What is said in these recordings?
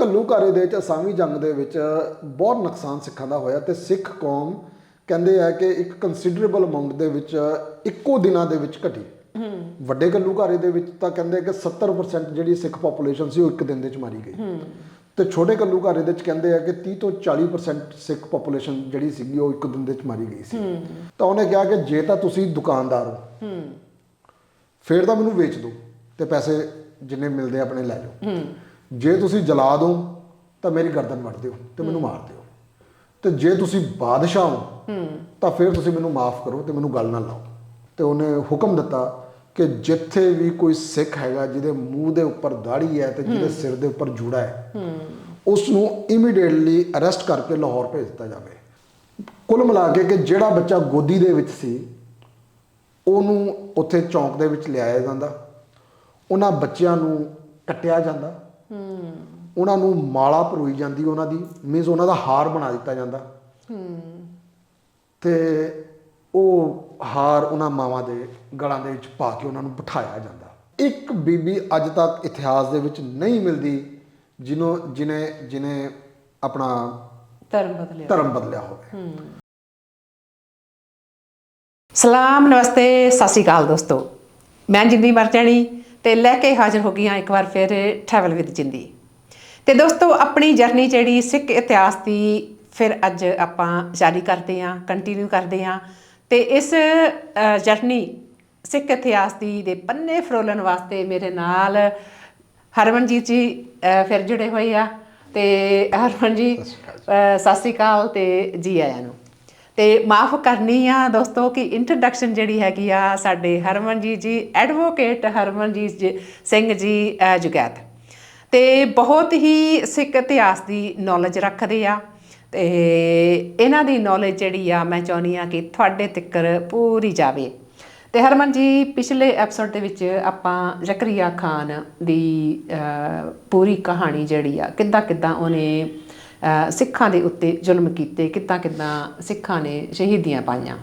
ਘੱਲੂਘਾਰੇ ਦੇ ਵਿੱਚ ਅਸਾਮੀ ਜੰਗ ਦੇ ਵਿੱਚ ਬਹੁਤ ਨੁਕਸਾਨ ਸਿੱਖਾਂ ਦਾ ਹੋਇਆ ਤੇ ਸਿੱਖ ਕੌਮ ਕਹਿੰਦੇ ਆ ਕਿ ਇੱਕ ਕੰਸੀਡਰੇਬਲ ਅਮਾਉਂਟ ਦੇ ਵਿੱਚ ਇੱਕੋ ਦਿਨਾਂ ਦੇ ਵਿੱਚ ਘਟੀ। ਵੱਡੇ ਘੱਲੂਘਾਰੇ ਦੇ ਵਿੱਚ ਤਾਂ ਕਹਿੰਦੇ ਕਿ 70% ਜਿਹੜੀ ਸਿੱਖ ਪੋਪੂਲੇਸ਼ਨ ਸੀ ਉਹ ਇੱਕ ਦਿਨ ਦੇ ਵਿੱਚ ਮਾਰੀ ਗਈ। ਤੇ ਛੋਟੇ ਘੱਲੂਘਾਰੇ ਦੇ ਵਿੱਚ ਕਹਿੰਦੇ ਆ ਕਿ 30 ਤੋਂ 40% ਸਿੱਖ ਪੋਪੂਲੇਸ਼ਨ ਜਿਹੜੀ ਸੀਗੀ ਉਹ ਇੱਕ ਦਿਨ ਦੇ ਵਿੱਚ ਮਾਰੀ ਗਈ ਸੀ। ਤਾਂ ਉਹਨੇ ਕਿਹਾ ਕਿ ਜੇ ਤਾਂ ਤੁਸੀਂ ਦੁਕਾਨਦਾਰ ਹੋ ਫੇਰ ਤਾਂ ਮੈਨੂੰ ਵੇਚ ਦਿਓ ਤੇ ਪੈਸੇ ਜਿੰਨੇ ਮਿਲਦੇ ਆ ਆਪਣੇ ਲੈ ਜਾਓ ਜੇ ਤੁਸੀਂ ਜਲਾ ਦਿਓ ਤਾਂ ਮੇਰੀ ਗਰਦਨ ਵੱਢ ਦਿਓ ਤੇ ਮੈਨੂੰ ਮਾਰ ਦਿਓ। ਤੇ ਜੇ ਤੁਸੀਂ ਬਾਦਸ਼ਾਹ ਹੋ ਤਾਂ ਫਿਰ ਤੁਸੀਂ ਮੈਨੂੰ ਮਾਫ ਕਰੋ ਤੇ ਮੈਨੂੰ ਗੱਲ ਨਾ ਲਾਓ। ਤੇ ਉਹਨੇ ਹੁਕਮ ਦਿੱਤਾ ਕਿ ਜਿੱਥੇ ਵੀ ਕੋਈ ਸਿੱਖ ਹੈਗਾ ਜਿਹਦੇ ਮੂੰਹ ਦੇ ਉੱਪਰ ਦਾੜੀ ਹੈ ਤੇ ਜਿਹਦੇ ਸਿਰ ਦੇ ਉੱਪਰ ਜੂੜਾ ਹੈ ਉਸ ਨੂੰ ਇਮੀਡੀਏਟਲੀ ਅਰੈਸਟ ਕਰਕੇ ਲਾਹੌਰ ਭੇਜ ਦਿੱਤਾ ਜਾਵੇ। ਕੁੱਲ ਮਿਲਾ ਕੇ ਕਿ ਜਿਹੜਾ ਬੱਚਾ ਗੋਦੀ ਦੇ ਵਿੱਚ ਸੀ ਉਹਨੂੰ ਉੱਥੇ ਚੌਂਕ ਦੇ ਵਿੱਚ ਲਿਆਇਆ ਜਾਂਦਾ। ਉਹਨਾਂ ਬੱਚਿਆਂ ਨੂੰ ਕੱਟਿਆ ਜਾਂਦਾ। ਉਹਨਾਂ ਨੂੰ ਮਾਲਾ ਪਰੋਈ ਜਾਂਦੀ ਉਹਨਾਂ ਦੀ ਮੀਨਸ ਉਹਨਾਂ ਦਾ ਹਾਰ ਬਣਾ ਦਿੱਤਾ ਜਾਂਦਾ। ਤੇ ਉਹ ਹਾਰ ਉਹਨਾਂ ਮਾਵਾਂ ਦੇ ਗਲਾਂ ਦੇ ਵਿੱਚ ਪਾ ਕੇ ਉਹਨਾਂ ਨੂੰ ਬਿਠਾਇਆ ਜਾਂਦਾ। ਇੱਕ ਬੀਬੀ ਅੱਜ ਤੱਕ ਇਤਿਹਾਸ ਦੇ ਵਿੱਚ ਨਹੀਂ ਮਿਲਦੀ ਜਿਹਨੂੰ ਜਿਨੇ ਜਿਨੇ ਆਪਣਾ ਧਰਮ ਬਦਲਿਆ। ਧਰਮ ਬਦਲਿਆ ਹੋਵੇ। ਸਲਾਮ ਨਮਸਤੇ ਸਤਿ ਸ਼੍ਰੀ ਅਕਾਲ ਦੋਸਤੋ। ਮੈਂ ਜਿੰਦੀ ਮਰਚਣੀ ਤੇ ਲੈ ਕੇ ਹਾਜ਼ਰ ਹੋ ਗਈ ਹਾਂ ਇੱਕ ਵਾਰ ਫਿਰ ਟਰੈਵਲ ਵਿਦ ਜਿੰਦੀ। ਤੇ ਦੋਸਤੋ ਆਪਣੀ ਜਰਨੀ ਜਿਹੜੀ ਸਿੱਖ ਇਤਿਹਾਸ ਦੀ ਫਿਰ ਅੱਜ ਆਪਾਂ ਜਾਰੀ ਕਰਦੇ ਹਾਂ ਕੰਟੀਨਿਊ ਕਰਦੇ ਹਾਂ। ਤੇ ਇਸ ਜਰਨੀ ਸਿੱਖ ਇਤਿਹਾਸ ਦੀ ਦੇ ਪੰਨੇ ਫਰੋਲਣ ਵਾਸਤੇ ਮੇਰੇ ਨਾਲ ਹਰਮਨਜੀਤ ਜੀ ਫਿਰ ਜੁੜੇ ਹੋਏ ਆ। ਤੇ ਹਰਮਨ ਜੀ ਸਤਿ ਸ਼੍ਰੀ ਅਕਾਲ ਤੇ ਜੀ ਆਇਆਂ ਨੂੰ। ਤੇ ਮਾਫ ਕਰਨੀ ਆ ਦੋਸਤੋ ਕਿ ਇੰਟਰੋਡਕਸ਼ਨ ਜਿਹੜੀ ਹੈਗੀ ਆ ਸਾਡੇ ਹਰਮਨਜੀਤ ਜੀ ਐਡਵੋਕੇਟ ਹਰਮਨਜੀਤ ਜੀ ਸਿੰਘ ਜੀ ਅ, ਜੁਗੈਤ। ਤੇ ਬਹੁਤ ਹੀ ਸਿੱਖ ਇਤਿਹਾਸ ਦੀ ਨੌਲੇਜ ਰੱਖਦੇ ਆ ਤੇ ਇਹਨਾਂ ਦੀ ਨੌਲੇਜ ਜਿਹੜੀ ਆ ਮੈਂ ਚਾਹੁੰਦੀ ਆ ਕਿ ਤੁਹਾਡੇ ਤੱਕਰ ਪੂਰੀ ਜਾਵੇ। ਤੇ ਹਰਮਨ ਜੀ ਪਿਛਲੇ ਐਪੀਸੋਡ ਦੇ ਵਿੱਚ ਆਪਾਂ ਜ਼ਕਰੀਆ ਖਾਨ ਦੀ ਪੂਰੀ ਕਹਾਣੀ ਜਿਹੜੀ ਆ ਕਿੱਦਾਂ ਕਿੱਦਾਂ ਉਹਨੇ ਸਿੱਖਾਂ ਦੇ ਉੱਤੇ ਜ਼ੁਲਮ ਕੀਤੇ, ਕਿੱਦਾਂ ਕਿੱਦਾਂ ਸਿੱਖਾਂ ਨੇ ਸ਼ਹੀਦੀਆਂ ਪਾਈਆਂ।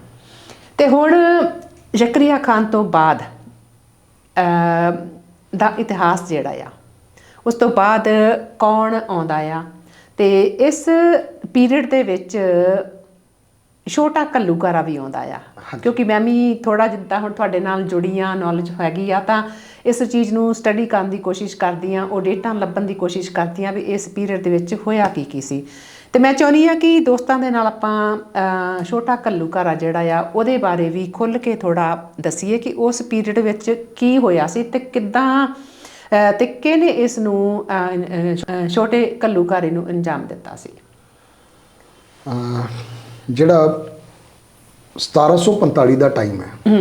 ਤੇ ਹੁਣ ਜ਼ਕਰੀਆ ਖਾਨ ਤੋਂ ਬਾਅਦ ਦਾ ਇਤਿਹਾਸ ਜਿਹੜਾ ਆ, ਉਸ ਤੋਂ ਬਾਅਦ ਕੌਣ ਆਉਂਦਾ ਆ? ਤੇ ਇਸ ਪੀਰੀਅਡ ਦੇ ਵਿੱਚ ਛੋਟਾ ਕੱਲੂਕਾਰਾ ਵੀ ਆਉਂਦਾ ਆ। ਕਿਉਂਕਿ ਮੈਂ ਵੀ ਥੋੜਾ ਜਿੱਦਾਂ ਹੁਣ ਤੁਹਾਡੇ ਨਾਲ ਜੁੜੀ ਆ ਨੌਲੇਜ ਹੈਗੀ ਆ ਤਾਂ ਇਸ ਚੀਜ਼ ਨੂੰ ਸਟੱਡੀ ਕਰਨ ਦੀ ਕੋਸ਼ਿਸ਼ ਕਰਦੀ ਆ ਉਹ ਡੇਟਾ ਲੱਭਣ ਦੀ ਕੋਸ਼ਿਸ਼ ਕਰਦੀ ਆ ਵੀ ਇਸ ਪੀਰੀਅਡ ਦੇ ਵਿੱਚ ਹੋਇਆ ਕੀ ਕੀ ਸੀ। ਤੇ ਮੈਂ ਚਾਹੁੰਦੀ ਆ ਕਿ ਦੋਸਤਾਂ ਦੇ ਨਾਲ ਆਪਾਂ ਛੋਟਾ ਕੱਲੂਕਾਰਾ ਜਿਹੜਾ ਆ ਉਹਦੇ ਬਾਰੇ ਵੀ ਖੁੱਲ ਕੇ ਥੋੜਾ ਦਸੀਏ ਕਿ ਉਸ ਪੀਰੀਅਡ ਵਿੱਚ ਕੀ ਹੋਇਆ ਸੀ ਤੇ ਕਿੱਦਾਂ ਤੇ ਕਿਹਨੇ ਇਸ ਨੂੰ ਛੋਟੇ ਕੱਲੂਕਾਰੇ ਨੂੰ ਅੰਜਾਮ ਦਿੱਤਾ ਸੀ। ਜਿਹੜਾ 1745 ਦਾ ਟਾਈਮ ਹੈ।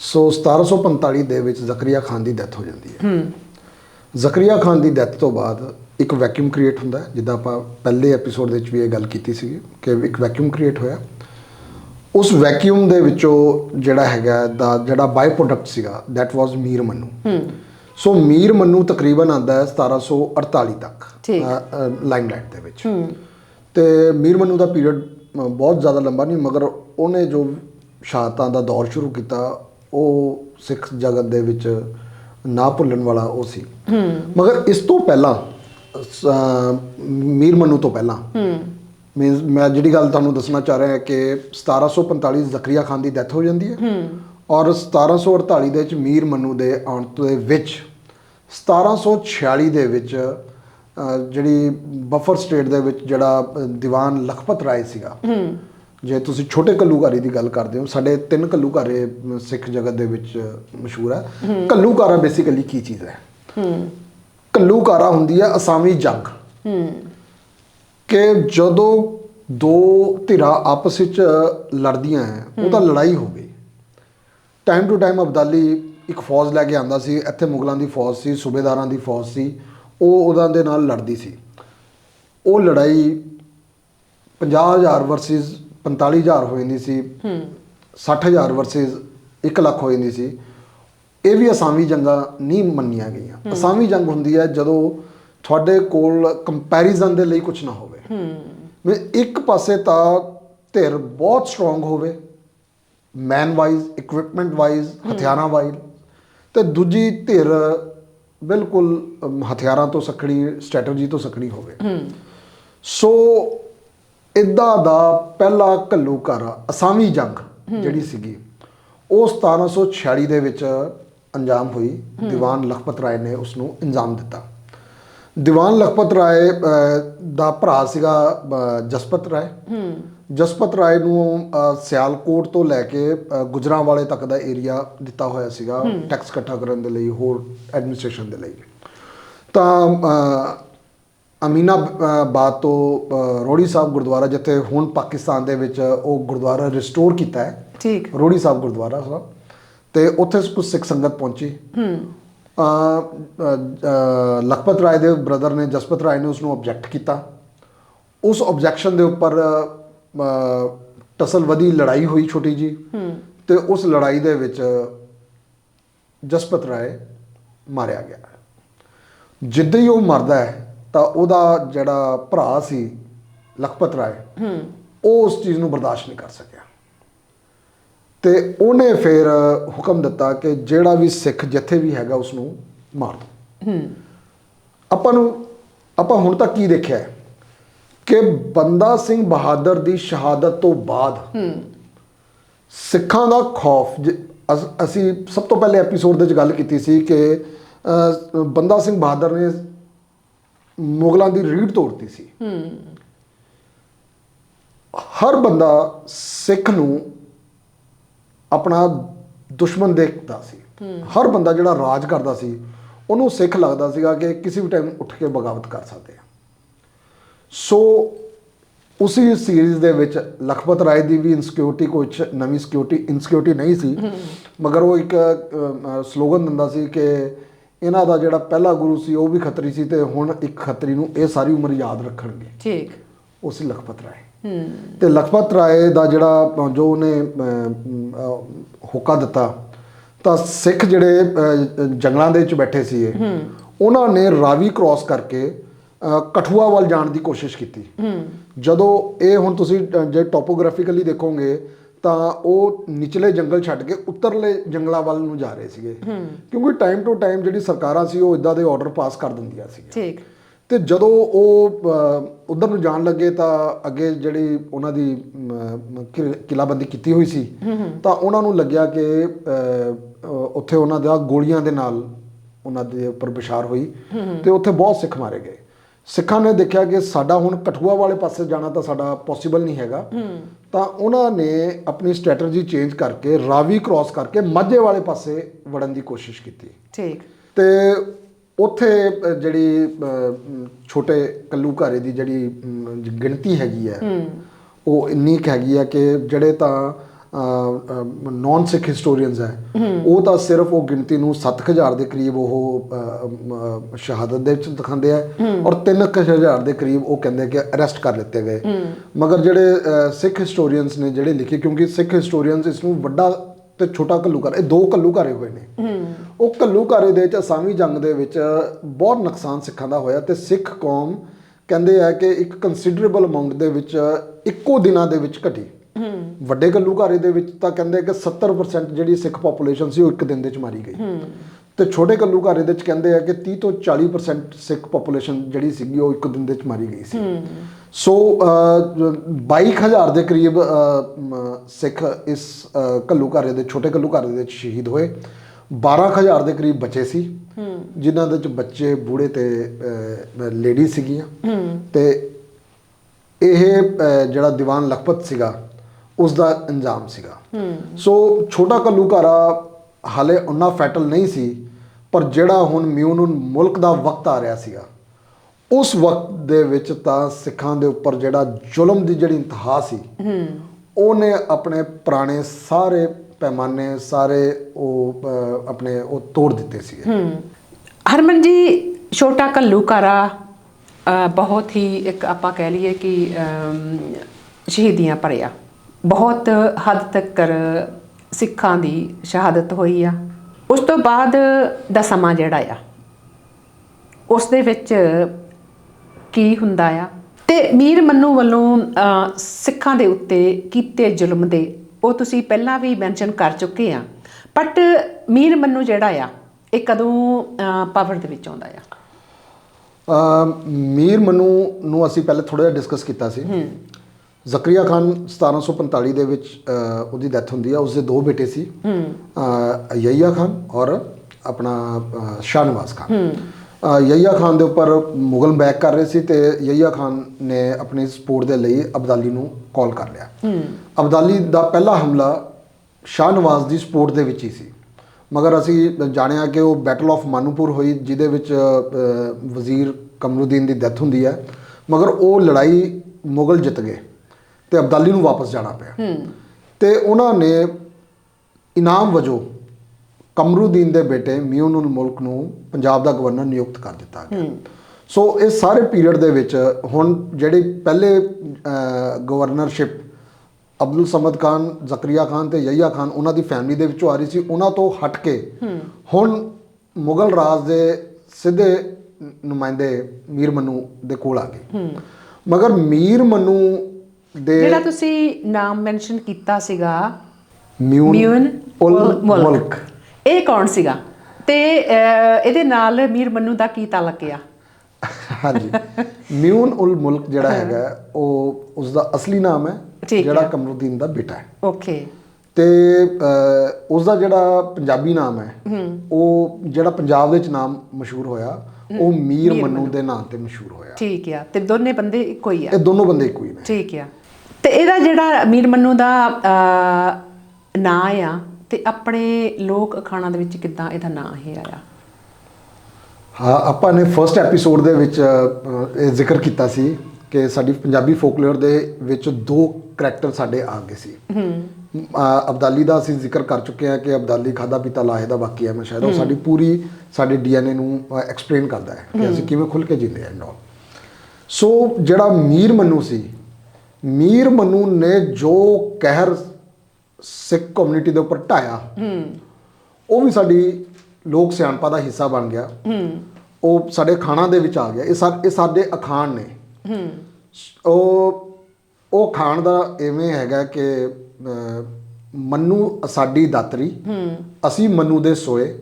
ਸੋ 1745 ਦੇ ਵਿੱਚ ਜ਼ਕਰੀਆ ਖਾਨ ਦੀ ਡੈਥ ਹੋ ਜਾਂਦੀ ਹੈ। ਜ਼ਕਰੀਆ ਖਾਨ ਦੀ ਡੈਥ ਤੋਂ ਬਾਅਦ ਇੱਕ ਵੈਕਿਊਮ ਕ੍ਰੀਏਟ ਹੁੰਦਾ ਹੈ ਜਿੱਦਾਂ ਆਪਾਂ ਪਹਿਲੇ ਐਪੀਸੋਡ ਦੇ ਵਿੱਚ ਵੀ ਇਹ ਗੱਲ ਕੀਤੀ ਸੀ ਕਿ ਇੱਕ ਵੈਕਿਊਮ ਕ੍ਰੀਏਟ ਹੋਇਆ। ਉਸ ਵੈਕਿਊਮ ਦੇ ਵਿੱਚੋਂ ਜਿਹੜਾ ਹੈਗਾ ਦਾ ਜਿਹੜਾ ਬਾਈ ਪ੍ਰੋਡਕਟ ਸੀਗਾ that was Mir Mannu. So Mir Mannu ਤਕਰੀਬਨ ਆਂਦਾ ਹੈ 1748 ਤੱਕ ਠੀਕ। ਲਾਈਮਲਾਈਟ ਦੇ ਵਿੱਚ। ਤੇ ਮੀਰ ਮੰਨੂ ਦਾ ਪੀਰੀਅਡ ਬਹੁਤ ਜ਼ਿਆਦਾ ਲੰਬਾ ਨਹੀਂ ਮਗਰ ਉਹਨੇ ਜੋ ਸ਼ਹਾਦਤਾਂ ਦਾ ਦੌਰ ਸ਼ੁਰੂ ਕੀਤਾ ਉਹ ਸਿੱਖ ਜਗਤ ਦੇ ਵਿੱਚ ਨਾ ਭੁੱਲਣ ਵਾਲਾ ਉਹ ਸੀ। ਮਗਰ ਇਸ ਤੋਂ ਪਹਿਲਾਂ ਮੀਰ ਮੰਨੂ ਤੋਂ ਪਹਿਲਾਂ ਮੀਨਸ ਮੈਂ ਜਿਹੜੀ ਗੱਲ ਤੁਹਾਨੂੰ ਦੱਸਣਾ ਚਾਹ ਰਿਹਾ ਕਿ 1745 ਜ਼ਕਰੀਆ ਖਾਨ ਦੀ ਡੈਥ ਹੋ ਜਾਂਦੀ ਹੈ ਔਰ 1748 ਦੇ ਵਿੱਚ ਮੀਰ ਮੰਨੂ ਦੇ ਆਉਣ ਦੇ ਵਿੱਚ 1746 ਦੇ ਵਿੱਚ ਜਿਹੜੀ ਬਫਰ ਸਟੇਟ ਦੇ ਵਿੱਚ ਜਿਹੜਾ ਦੀਵਾਨ ਲਖਪਤ ਰਾਏ ਸੀਗਾ। ਜੇ ਤੁਸੀਂ ਛੋਟੇ ਕੱਲੂਕਾਰੀ ਦੀ ਗੱਲ ਕਰਦੇ ਹੋ ਸਾਡੇ ਤਿੰਨ ਕੱਲੂਕਾਰੇ ਸਿੱਖ ਜਗਤ ਦੇ ਵਿੱਚ ਮਸ਼ਹੂਰ ਹੈ। ਕੱਲੂਕਾਰਾ ਬੇਸਿਕਲੀ ਕੀ ਚੀਜ਼ ਹੈ? ਕੱਲੂਕਾਰਾ ਹੁੰਦੀ ਹੈ ਅਸਾਮੀ ਜੰਗ। ਕਿ ਜਦੋਂ ਦੋ ਧਿਰਾਂ ਆਪਸ ਵਿੱਚ ਲੜਦੀਆਂ ਹੈ ਉਹਦਾ ਲੜਾਈ ਹੋ ਗਈ। ਟਾਈਮ ਟੂ ਟਾਈਮ ਅਬਦਾਲੀ ਇੱਕ ਫੌਜ ਲੈ ਕੇ ਆਂਦਾ ਸੀ ਇੱਥੇ ਮੁਗਲਾਂ ਦੀ ਫੌਜ ਸੀ ਸੂਬੇਦਾਰਾਂ ਦੀ ਫੌਜ ਸੀ। ਉਹ ਉਹਨਾਂ ਦੇ ਨਾਲ ਲੜਦੀ ਸੀ। ਉਹ ਲੜਾਈ 50000 ਵਰਸਸ 45000 ਹੋ ਜਾਂਦੀ ਸੀ। 60000 ਵਰਸਸ 1 ਲੱਖ ਹੋ ਜਾਂਦੀ ਸੀ। ਇਹ ਵੀ ਅਸਾਮੀ ਜੰਗਾਂ ਨਹੀਂ ਮੰਨੀਆਂ ਗਈਆਂ। ਅਸਾਮੀ ਜੰਗ ਹੁੰਦੀ ਹੈ ਜਦੋਂ ਤੁਹਾਡੇ ਕੋਲ ਕੰਪੈਰੀਜ਼ਨ ਦੇ ਲਈ ਕੁਝ ਨਾ ਹੋਵੇ। ਮੈਂ ਇੱਕ ਪਾਸੇ ਤਾਂ ਧਿਰ ਬਹੁਤ ਸਟਰੋਂਗ ਹੋਵੇ ਮੈਨ ਵਾਈਜ਼ ਇਕਵਿਪਮੈਂਟ ਵਾਈਜ਼ ਹਥਿਆਰਾਂ ਵਾਈਜ਼ ਤੇ ਦੂਜੀ ਧਿਰ ਬਿਲਕੁਲ ਹਥਿਆਰਾਂ ਤੋਂ ਸਖਣੀ ਸਟ੍ਰੈਟਜੀ ਤੋਂ ਸਖਣੀ ਹੋਵੇ। ਸੋ ਇਦਾਂ ਦਾ ਪਹਿਲਾ ਘੱਲੂਘਾਰਾ ਅਸਾਮੀ ਜੰਗ ਜਿਹੜੀ ਸੀਗੀ ਉਹ 1746 ਦੇ ਵਿੱਚ ਅੰਜਾਮ ਹੋਈ। ਦੀਵਾਨ ਲਖਪਤ ਰਾਏ ਨੇ ਉਸ ਨੂੰ ਇੰਜਾਮ ਦਿੱਤਾ। ਦੀਵਾਨ ਲਖਪਤ ਰਾਏ ਦਾ ਭਰਾ ਸੀਗਾ ਜਸਪਤ ਰਾਏ। ਜਸਪਤ ਰਾਏ ਨੂੰ ਸਿਆਲਕੋਟ ਤੋਂ ਲੈ ਕੇ ਅਹ, ਗੁਜਰਾਂਵਾਲੇ ਤੱਕ ਦਾ ਏਰੀਆ ਦਿੱਤਾ ਹੋਇਆ ਸੀਗਾ ਟੈਕਸ ਇਕੱਠਾ ਕਰਨ ਦੇ ਲਈ ਹੋਰ ਐਡਮਿਨਿਸਟ੍ਰੇਸ਼ਨ ਦੇ ਲਈ। ਤਾਂ ਅਹ, ਅਮੀਨਾਬਾਦ ਤੋਂ ਅਹ, ਰੋੜੀ ਸਾਹਿਬ ਗੁਰਦੁਆਰਾ ਜਿੱਥੇ ਹੁਣ ਪਾਕਿਸਤਾਨ ਦੇ ਵਿੱਚ ਉਹ ਗੁਰਦੁਆਰਾ ਰਿਸਟੋਰ ਕੀਤਾ ਹੈ। ਠੀਕ। ਰੋੜੀ ਸਾਹਿਬ ਗੁਰਦੁਆਰਾ ਸਾਹਿਬ ਤੇ ਉੱਥੇ ਕੁਝ ਸਿੱਖ ਸੰਗਤ ਪਹੁੰਚੀ। ਹੂੰ। ਲਖਪਤ ਰਾਏ ਦੇ ਬ੍ਰਦਰ ਨੇ ਜਸਪਤ ਰਾਏ ਨੇ ਉਸ ਨੂੰ ਆਬਜੈਕਟ ਕੀਤਾ। ਉਸ ਆਬਜੈਕਸ਼ਨ ਦੇ ਉੱਪਰ ਅਹ, ਟਸਲਵਦੀ ਲੜਾਈ ਹੋਈ ਛੋਟੀ ਜੀ ਤੇ ਉਸ ਲੜਾਈ ਦੇ ਵਿੱਚ ਜਸਪਤ ਰਾਏ ਮਾਰਿਆ ਗਿਆ। ਜਿੱਦਾਂ ਹੀ ਉਹ ਮਰਦਾ ਹੈ ਤਾਂ ਉਹਦਾ ਜਿਹੜਾ ਭਰਾ ਸੀ ਲਖਪਤ ਰਾਏ ਉਹ ਉਸ ਚੀਜ਼ ਨੂੰ ਬਰਦਾਸ਼ਤ ਨਹੀਂ ਕਰ ਸਕਿਆ। ਤੇ ਉਹਨੇ ਫਿਰ ਹੁਕਮ ਦਿੱਤਾ ਕਿ ਜਿਹੜਾ ਵੀ ਸਿੱਖ ਜਿੱਥੇ ਵੀ ਹੈਗਾ ਉਸ ਨੂੰ ਮਾਰ ਦੋ ਆਪਾਂ ਨੂੰ ਆਪਾਂ ਹੁਣ ਤੱਕ ਕੀ ਦੇਖਿਆ ਹੈ? ਕਿ ਬੰਦਾ ਸਿੰਘ ਬਹਾਦਰ ਦੀ ਸ਼ਹਾਦਤ ਤੋਂ ਬਾਅਦ ਸਿੱਖਾਂ ਦਾ ਖੌਫ ਜ- ਅਸ- ਸਭ ਤੋਂ ਪਹਿਲੇ ਐਪੀਸੋਡ ਦੇ ਵਿੱਚ ਗੱਲ ਕੀਤੀ ਸੀ ਕਿ ਬੰਦਾ ਸਿੰਘ ਬਹਾਦਰ ਨੇ ਮੁਗਲਾਂ ਦੀ ਰੀੜ ਤੋੜਤੀ ਸੀ। ਹਰ ਬੰਦਾ ਸਿੱਖ ਨੂੰ ਆਪਣਾ ਦੁਸ਼ਮਣ ਦੇਖਦਾ ਸੀ। ਹਰ ਬੰਦਾ ਜਿਹੜਾ ਰਾਜ ਕਰਦਾ ਸੀ ਉਹਨੂੰ ਸਿੱਖ ਲੱਗਦਾ ਸੀਗਾ ਕਿ ਕਿਸੇ ਵੀ ਟਾਈਮ ਉੱਠ ਕੇ ਬਗਾਵਤ ਕਰ ਸਕਦੇ ਆ। ਸੋ ਉਸੇ ਸੀਰੀਜ਼ ਦੇ ਵਿੱਚ ਲਖਪਤ ਰਾਏ ਦੀ ਵੀ ਇਨਸਿਕਿਉਰਿਟੀ ਕੁਝ ਨਵੀਂ ਸਿਕਿਉਰਿਟੀ ਇਨਸਿਕਿਉਰਿਟੀ ਨਹੀਂ ਸੀ। ਮਗਰ ਉਹ ਇੱਕ ਸਲੋਗਨ ਦਿੰਦਾ ਸੀ ਕਿ ਇਹਨਾਂ ਦਾ ਜਿਹੜਾ ਪਹਿਲਾ ਗੁਰੂ ਸੀ ਉਹ ਵੀ ਖੱਤਰੀ ਸੀ ਤੇ ਹੁਣ ਇੱਕ ਖੱਤਰੀ ਨੂੰ ਇਹ ਸਾਰੀ ਉਮਰ ਯਾਦ ਰੱਖਣਗੇ। ਠੀਕ। ਉਹ ਸੀ ਲਖਪਤ ਰਾਏ। ਤੇ ਲਖਪਤ ਰਾਏ ਦਾ ਜਿਹੜਾ ਜੋ ਉਹਨੇ ਹੋਕਾ ਦਿੱਤਾ ਤਾਂ ਸਿੱਖ ਜਿਹੜੇ ਜੰਗਲਾਂ ਦੇ ਵਿੱਚ ਬੈਠੇ ਸੀ ਇਹ ਉਹਨਾਂ ਨੇ ਰਾਵੀ ਕ੍ਰਾਸ ਕਰਕੇ ਕਠੂਆ ਵੱਲ ਜਾਣ ਦੀ ਕੋਸ਼ਿਸ਼ ਕੀਤੀ। ਜਦੋਂ ਇਹ ਹੁਣ ਤੁਸੀਂ ਜੇ ਟੋਪੋਗ੍ਰਾਫਿਕਲੀ ਦੇਖੋਗੇ ਤਾਂ ਉਹ ਨਿਚਲੇ ਜੰਗਲ ਛੱਡ ਕੇ ਉੱਤਰਲੇ ਜੰਗਲਾਂ ਵੱਲ ਨੂੰ ਜਾ ਰਹੇ ਸੀਗੇ। ਕਿਉਂਕਿ ਟਾਈਮ ਟੂ ਟਾਈਮ ਜਿਹੜੀ ਸਰਕਾਰਾਂ ਸੀ ਉਹ ਇਦਾਂ ਦੇ ਆਰਡਰ ਪਾਸ ਕਰ ਦਿੰਦੀਆਂ ਸੀ ਠੀਕ। ਤੇ ਜਦੋਂ ਉਹ ਉਧਰ ਨੂੰ ਜਾਣ ਲੱਗੇ ਤਾਂ ਅੱਗੇ ਜਿਹੜੀ ਉਹਨਾਂ ਦੀ ਮ, ਮ, ਕਿ- ਕਿਲ੍ਹਾਬੰਦੀ ਕੀਤੀ ਹੋਈ ਸੀ ਤਾਂ ਉਹਨਾਂ ਨੂੰ ਲੱਗਿਆ ਕਿ ਉੱਥੇ ਉਹਨਾਂ ਦਾ ਗੋਲੀਆਂ ਦੇ ਨਾਲ ਉਹਨਾਂ ਦੇ ਉੱਪਰ ਵਿਸ਼ਾਰ ਹੋਈ ਤੇ ਉੱਥੇ ਬਹੁਤ ਸਿੱਖ ਮਾਰੇ ਗਏ। ਸਿੱਖਾਂ ਨੇ ਦੇਖਿਆ ਕਿ ਸਾਡਾ ਹੁਣ ਕਠੂਆ ਵਾਲੇ ਪਾਸੇ ਜਾਣਾ ਤਾਂ ਸਾਡਾ ਪੋਸੀਬਲ ਨਹੀਂ ਹੈਗਾ। ਤਾਂ ਉਹਨਾਂ ਨੇ ਆਪਣੀ ਸਟ੍ਰੈਟਜੀ ਚੇਂਜ ਕਰਕੇ ਰਾਵੀ ਕ੍ਰਾਸ ਕਰਕੇ ਮਾਝੇ ਵਾਲੇ ਪਾਸੇ ਵੜਨ ਦੀ ਕੋਸ਼ਿਸ਼ ਕੀਤੀ। ਠੀਕ। ਤੇ ਉੱਥੇ ਜਿਹੜੀ ਛੋਟੇ ਕੱਲੂ ਘਾਰੇ ਦੀ ਜਿਹੜੀ ਗਿਣਤੀ ਹੈਗੀ ਹੈ ਉਹ ਇੰਨੀ ਹੈਗੀ ਹੈ ਕਿ ਜਿਹੜੇ ਤਾਂ ਨਾਨ ਸਿੱਖ ਹਿਸਟੋਰੀਅਨਸ ਹੈ। ਉਹ ਤਾਂ ਸਿਰਫ ਉਹ ਗਿਣਤੀ ਨੂੰ 7000 ਦੇ ਕਰੀਬ ਉਹ ਸ਼ਹਾਦਤ ਦੇ ਵਿੱਚ ਦਿਖਾਉਂਦੇ ਆ ਔਰ 3000 ਦੇ ਕਰੀਬ ਉਹ ਕਹਿੰਦੇ ਕਿ ਅਰੈਸਟ ਕਰ ਲਿੱਤੇ ਗਏ। ਮਗਰ ਜਿਹੜੇ ਸਿੱਖ ਹਿਸਟੋਰੀਅਨਸ ਨੇ ਜਿਹੜੇ ਲਿਖੇ ਕਿਉਂਕਿ ਸਿੱਖ ਹਿਸਟੋਰੀਅਨਸ ਇਸ ਨੂੰ ਵੱਡਾ ਤੇ ਛੋਟਾ ਘੱਲੂਘਾਰਾ ਇਹ ਦੋ ਘੱਲੂਘਾਰੇ ਹੋਏ ਨੇ। ਉਹ ਘੱਲੂਘਾਰੇ ਦੇ ਵਿੱਚ ਅਸਾਮੀ ਜੰਗ ਦੇ ਵਿੱਚ ਬਹੁਤ ਨੁਕਸਾਨ ਸਿੱਖਾਂ ਦਾ ਹੋਇਆ ਤੇ ਸਿੱਖ ਕੌਮ ਕਹਿੰਦੇ ਆ ਕਿ ਇੱਕ ਕੰਸੀਡਰੇਬਲ ਅਮਾਉਂਟ ਦੇ ਵਿੱਚ ਇੱਕੋ ਦਿਨਾਂ ਦੇ ਵਿੱਚ ਘਟੀ। ਵੱਡੇ ਘੱਲੂਘਾਰੇ ਦੇ ਵਿੱਚ ਤਾਂ ਕਹਿੰਦੇ ਕਿ 70% ਜਿਹੜੀ ਸਿੱਖ ਪੋਪੂਲੇਸ਼ਨ ਸੀ ਉਹ ਇੱਕ ਦਿਨ ਦੇ ਵਿੱਚ ਮਾਰੀ ਗਈ। ਤੇ ਛੋਟੇ ਘੱਲੂਘਾਰੇ ਦੇ ਵਿੱਚ ਕਹਿੰਦੇ ਆ ਕਿ 30 ਤੋਂ 40% ਸਿੱਖ ਪੋਪੂਲੇਸ਼ਨ ਜਿਹੜੀ ਸੀਗੀ ਉਹ ਇੱਕ ਦਿਨ ਦੇ ਵਿੱਚ ਮਾਰੀ ਗਈ ਸੀ। ਸੋ ਅ, 22000 ਦੇ ਕਰੀਬ ਸਿੱਖ ਇਸ ਘੱਲੂਘਾਰੇ ਦੇ ਛੋਟੇ ਘੱਲੂਘਾਰੇ ਦੇ ਵਿੱਚ ਸ਼ਹੀਦ ਹੋਏ। 12000 ਦੇ ਕਰੀਬ ਬਚੇ ਸੀ। ਜਿਨ੍ਹਾਂ ਦੇ ਵਿੱਚ ਬੱਚੇ ਬੂੜੇ ਤੇ ਲੇਡੀ ਸੀਗੀਆਂ। ਤੇ ਇਹ ਜਿਹੜਾ ਦੀਵਾਨ ਲਖਪਤ ਸੀਗਾ ਉਸ ਦਾ ਅੰਜਾਮ ਸੀਗਾ। ਸੋ ਛੋਟਾ ਘੱਲੂਘਾਰਾ ਹਾਲੇ ਉਨਾ ਫੈਟਲ ਨਹੀਂ ਸੀ ਪਰ ਜਿਹੜਾ ਹੁਣ ਮਿਊਨ ਮੁਲਕ ਦਾ ਵਕਤ ਆ ਰਿਹਾ ਸੀਗਾ ਉਸ ਵਕਤ ਦੇ ਵਿੱਚ ਤਾਂ ਸਿੱਖਾਂ ਦੇ ਉੱਪਰ ਜਿਹੜਾ ਜ਼ੁਲਮ ਦੀ ਜਿਹੜੀ ਇੰਤਹਾ ਸੀ ਉਹਨੇ ਆਪਣੇ ਪੁਰਾਣੇ ਸਾਰੇ ਪੈਮਾਨੇ ਸਾਰੇ ਉਹ ਅ, ਆਪਣੇ ਉਹ ਤੋੜ ਦਿੱਤੇ ਸੀ ਹਰਮਨ ਜੀ ਛੋਟਾ ਘੱਲੂਘਾਰਾ ਅ, ਬਹੁਤ ਹੀ ਇੱਕ ਆਪਾਂ ਕਹਿ ਲਈਏ ਕਿ ਅਮ, ਸ਼ਹੀਦੀਆਂ ਭਰਿਆ। ਬਹੁਤ ਹੱਦ ਤੱਕ ਸਿੱਖਾਂ ਦੀ ਸ਼ਹਾਦਤ ਹੋਈ ਆ। ਉਸ ਤੋਂ ਬਾਅਦ ਦਾ ਸਮਾਂ ਜਿਹੜਾ ਆ ਉਸ ਦੇ ਵਿੱਚ ਕੀ ਹੁੰਦਾ ਆ? ਤੇ ਮੀਰ ਮੰਨੂ ਵੱਲੋਂ ਸਿੱਖਾਂ ਦੇ ਉੱਤੇ ਕੀਤੇ ਜ਼ੁਲਮ ਦੇ ਉਹ ਤੁਸੀਂ ਪਹਿਲਾਂ ਵੀ ਮੈਂਸ਼ਨ ਕਰ ਚੁੱਕੇ ਆ। ਬਟ ਮੀਰ ਮੰਨੂ ਜਿਹੜਾ ਆ ਇਹ ਕਦੋਂ ਪਾਵਰ ਦੇ ਵਿੱਚ ਆਉਂਦਾ ਆ? ਮੀਰ ਮਨੂ ਨੂੰ ਅਸੀਂ ਪਹਿਲੇ ਥੋੜਾ ਜਿਹਾ ਡਿਸਕਸ ਕੀਤਾ ਸੀ। ਜ਼ਕਰੀਆ ਖਾਨ 1745 ਦੇ ਵਿੱਚ ਉਹਦੀ ਡੈਥ ਹੁੰਦੀ ਹੈ ਉਸਦੇ ਦੋ ਬੇਟੇ ਸੀ। ਅ, ਯਹੀਆ ਖਾਨ ਔਰ ਆਪਣਾ ਅ, ਸ਼ਾਹਨਵਾਜ਼ ਖਾਨ। ਅ, ਯਹੀਆ ਖਾਨ ਦੇ ਉੱਪਰ ਮੁਗਲ ਬੈਕ ਕਰ ਰਹੇ ਸੀ ਤੇ ਯਹੀਆ ਖਾਨ ਨੇ ਆਪਣੀ ਸਪੋਰਟ ਦੇ ਲਈ ਅਬਦਾਲੀ ਨੂੰ ਕਾਲ ਕਰ ਲਿਆ। ਅਬਦਾਲੀ ਦਾ ਪਹਿਲਾ ਹਮਲਾ ਸ਼ਾਹਨਵਾਜ਼ ਦੀ ਸਪੋਰਟ ਦੇ ਵਿੱਚ ਹੀ ਸੀ। ਮਗਰ ਅਸੀਂ ਜਾਣਿਆ ਕਿ ਉਹ ਬੈਟਲ ਆਫ ਮਾਨੂਪੁਰ ਹੋਈ ਜਿਹਦੇ ਵਿੱਚ ਵਜ਼ੀਰ ਕਮਰੁਦੀਨ ਦੀ ਡੈਥ ਹੁੰਦੀ ਹੈ। ਮਗਰ ਉਹ ਲੜਾਈ ਮੁਗਲ ਜਿੱਤ ਗਏ। ਤੇ ਅਬਦਾਲੀ ਨੂੰ ਵਾਪਸ ਜਾਣਾ ਪਿਆ। ਤੇ ਉਹਨਾਂ ਨੇ ਇਨਾਮ ਵਜੋਂ ਕਮਰੁਦੀਨ ਦੇ ਬੇਟੇ ਮਿਊਨ ਉਲ ਮੁਲਕ ਨੂੰ ਪੰਜਾਬ ਦਾ ਗਵਰਨਰ ਨਿਯੁਕਤ ਕਰ ਦਿੱਤਾ ਗਿਆ। ਸੋ ਇਸ ਸਾਰੇ ਪੀਰੀਅਡ ਦੇ ਵਿੱਚ ਹੁਣ ਜਿਹੜੀ ਪਹਿਲੇ ਗਵਰਨਰਸ਼ਿਪ ਅਬਦੁਲ ਸਮਦ ਖਾਨ ਜ਼ਕਰੀਆ ਖਾਨ ਤੇ ਯਹੀਆ ਖਾਨ ਉਹਨਾਂ ਦੀ ਫੈਮਿਲੀ ਦੇ ਵਿੱਚੋਂ ਆ ਰਹੀ ਸੀ ਉਹਨਾਂ ਤੋਂ ਹਟ ਕੇ ਹੁਣ ਮੁਗਲ ਰਾਜ ਦੇ ਸਿੱਧੇ ਨੁਮਾਇੰਦੇ ਮੀਰ ਮਨੂ ਦੇ ਕੋਲ ਆ ਗਏ। ਮਗਰ ਮੀਰ ਮਨੂ ਦੇ ਜਿਹੜਾ ਤੁਸੀਂ ਨਾਮ ਮੈਂਸ਼ਨ ਕੀਤਾ ਸੀਗਾ ਮਿਊਨ ਉਲ ਮੁਲਕ। ਇਹ ਕੌਣ ਸੀਗਾ? ਤੇ ਇਹਦੇ ਨਾਲ ਮੀਰ ਮੰਨੂ ਦਾ ਕੀ ਤਾਲਕ ਆ? ਹਾਂਜੀ। ਮਿਊਨ ਉਲ ਮੁਲਕ ਜਿਹੜਾ ਹੈਗਾ ਉਹ ਉਸ ਦਾ ਅਸਲੀ ਨਾਮ ਹੈ ਜਿਹੜਾ। ਕਮਰੁਦੀਨ ਦਾ ਬੇਟਾ ਹੈ। ਓਕੇ। ਤੇ ਉਸ ਦਾ ਜਿਹੜਾ ਪੰਜਾਬੀ ਨਾਮ ਹੈ ਉਹ ਜਿਹੜਾ ਪੰਜਾਬ ਵਿੱਚ ਨਾਮ ਮਸ਼ਹੂਰ ਹੋਇਆ ਉਹ ਮੀਰ ਮਨੂ ਦੇ ਨਾਮ ਤੇ ਮਸ਼ਹੂਰ ਹੋਇਆ। ਠੀਕ ਆ। ਤੇ ਦੋਨੇ ਬੰਦੇ ਇੱਕੋ ਹੀ ਆ? ਇਹ ਦੋਨੋਂ ਬੰਦੇ ਇੱਕੋ ਹੀ ਨੇ। ਠੀਕ ਆ। ਤੇ ਇਹਦਾ ਜਿਹੜਾ ਮੀਰ ਮੰਨੂ ਦਾ ਨਾਂ ਆ ਤੇ ਆਪਣੇ ਲੋਕ ਅਖਾਣਾਂ ਦੇ ਵਿੱਚ ਕਿੱਦਾਂ ਇਹਦਾ ਨਾਂ ਇਹ ਆਇਆ? ਹਾਂ ਆਪਾਂ ਨੇ ਫਰਸਟ ਐਪੀਸੋਡ ਦੇ ਵਿੱਚ ਇਹ ਜ਼ਿਕਰ ਕੀਤਾ ਸੀ ਕਿ ਸਾਡੀ ਪੰਜਾਬੀ ਫੋਕਲੋਰ ਦੇ ਵਿੱਚ ਦੋ ਕਰੈਕਟਰ ਸਾਡੇ ਆ ਗਏ ਸੀ। ਅ, ਅਬਦਾਲੀ ਦਾ ਅਸੀਂ ਜ਼ਿਕਰ ਕਰ ਚੁੱਕੇ ਹਾਂ ਕਿ ਅਬਦਾਲੀ ਖਾਦਾ ਪੀਤਾ ਲਾਹੇ ਦਾ ਬਾਕੀ ਹੈ ਮੈਂ ਸ਼ਾਇਦ ਉਹ ਸਾਡੀ ਪੂਰੀ ਸਾਡੇ ਡੀਐਨਏ ਨੂੰ ਐਕਸਪਲੇਨ ਕਰਦਾ ਹੈ ਕਿ ਅਸੀਂ ਕਿਵੇਂ ਖੁੱਲ ਕੇ ਜਿੰਦੇ ਹਾਂ ਐਂਡ ਆਲ ਸੋ ਜਿਹੜਾ ਮੀਰ ਮਨੂ ਸੀ ਮੀਰ ਮਨੂ ਨੇ ਜੋ ਕਹਿਰ ਸਿੱਖ ਕਮਿਊਨਿਟੀ ਦੇ ਉੱਪਰ ਢਾਇਆ ਉਹ ਵੀ ਸਾਡੀ ਲੋਕ ਸਿਆਣਪਾ ਦਾ ਹਿੱਸਾ ਬਣ ਗਿਆ। ਉਹ ਸਾਡੇ ਖਾਣਾ ਦੇ ਵਿੱਚ ਆ ਗਿਆ। ਇਹ ਸਾ- ਸਾਡੇ ਅਖਾਣ ਨੇ। ਉਹ ਉਹ ਖਾਣ ਦਾ ਐਵੇਂ ਹੈਗਾ ਕਿ ਅਹ, ਮੰਨੂ ਸਾਡੀ ਦਾਤਰੀ ਅਸੀਂ ਮੰਨੂ ਦੇ ਸੋਏ।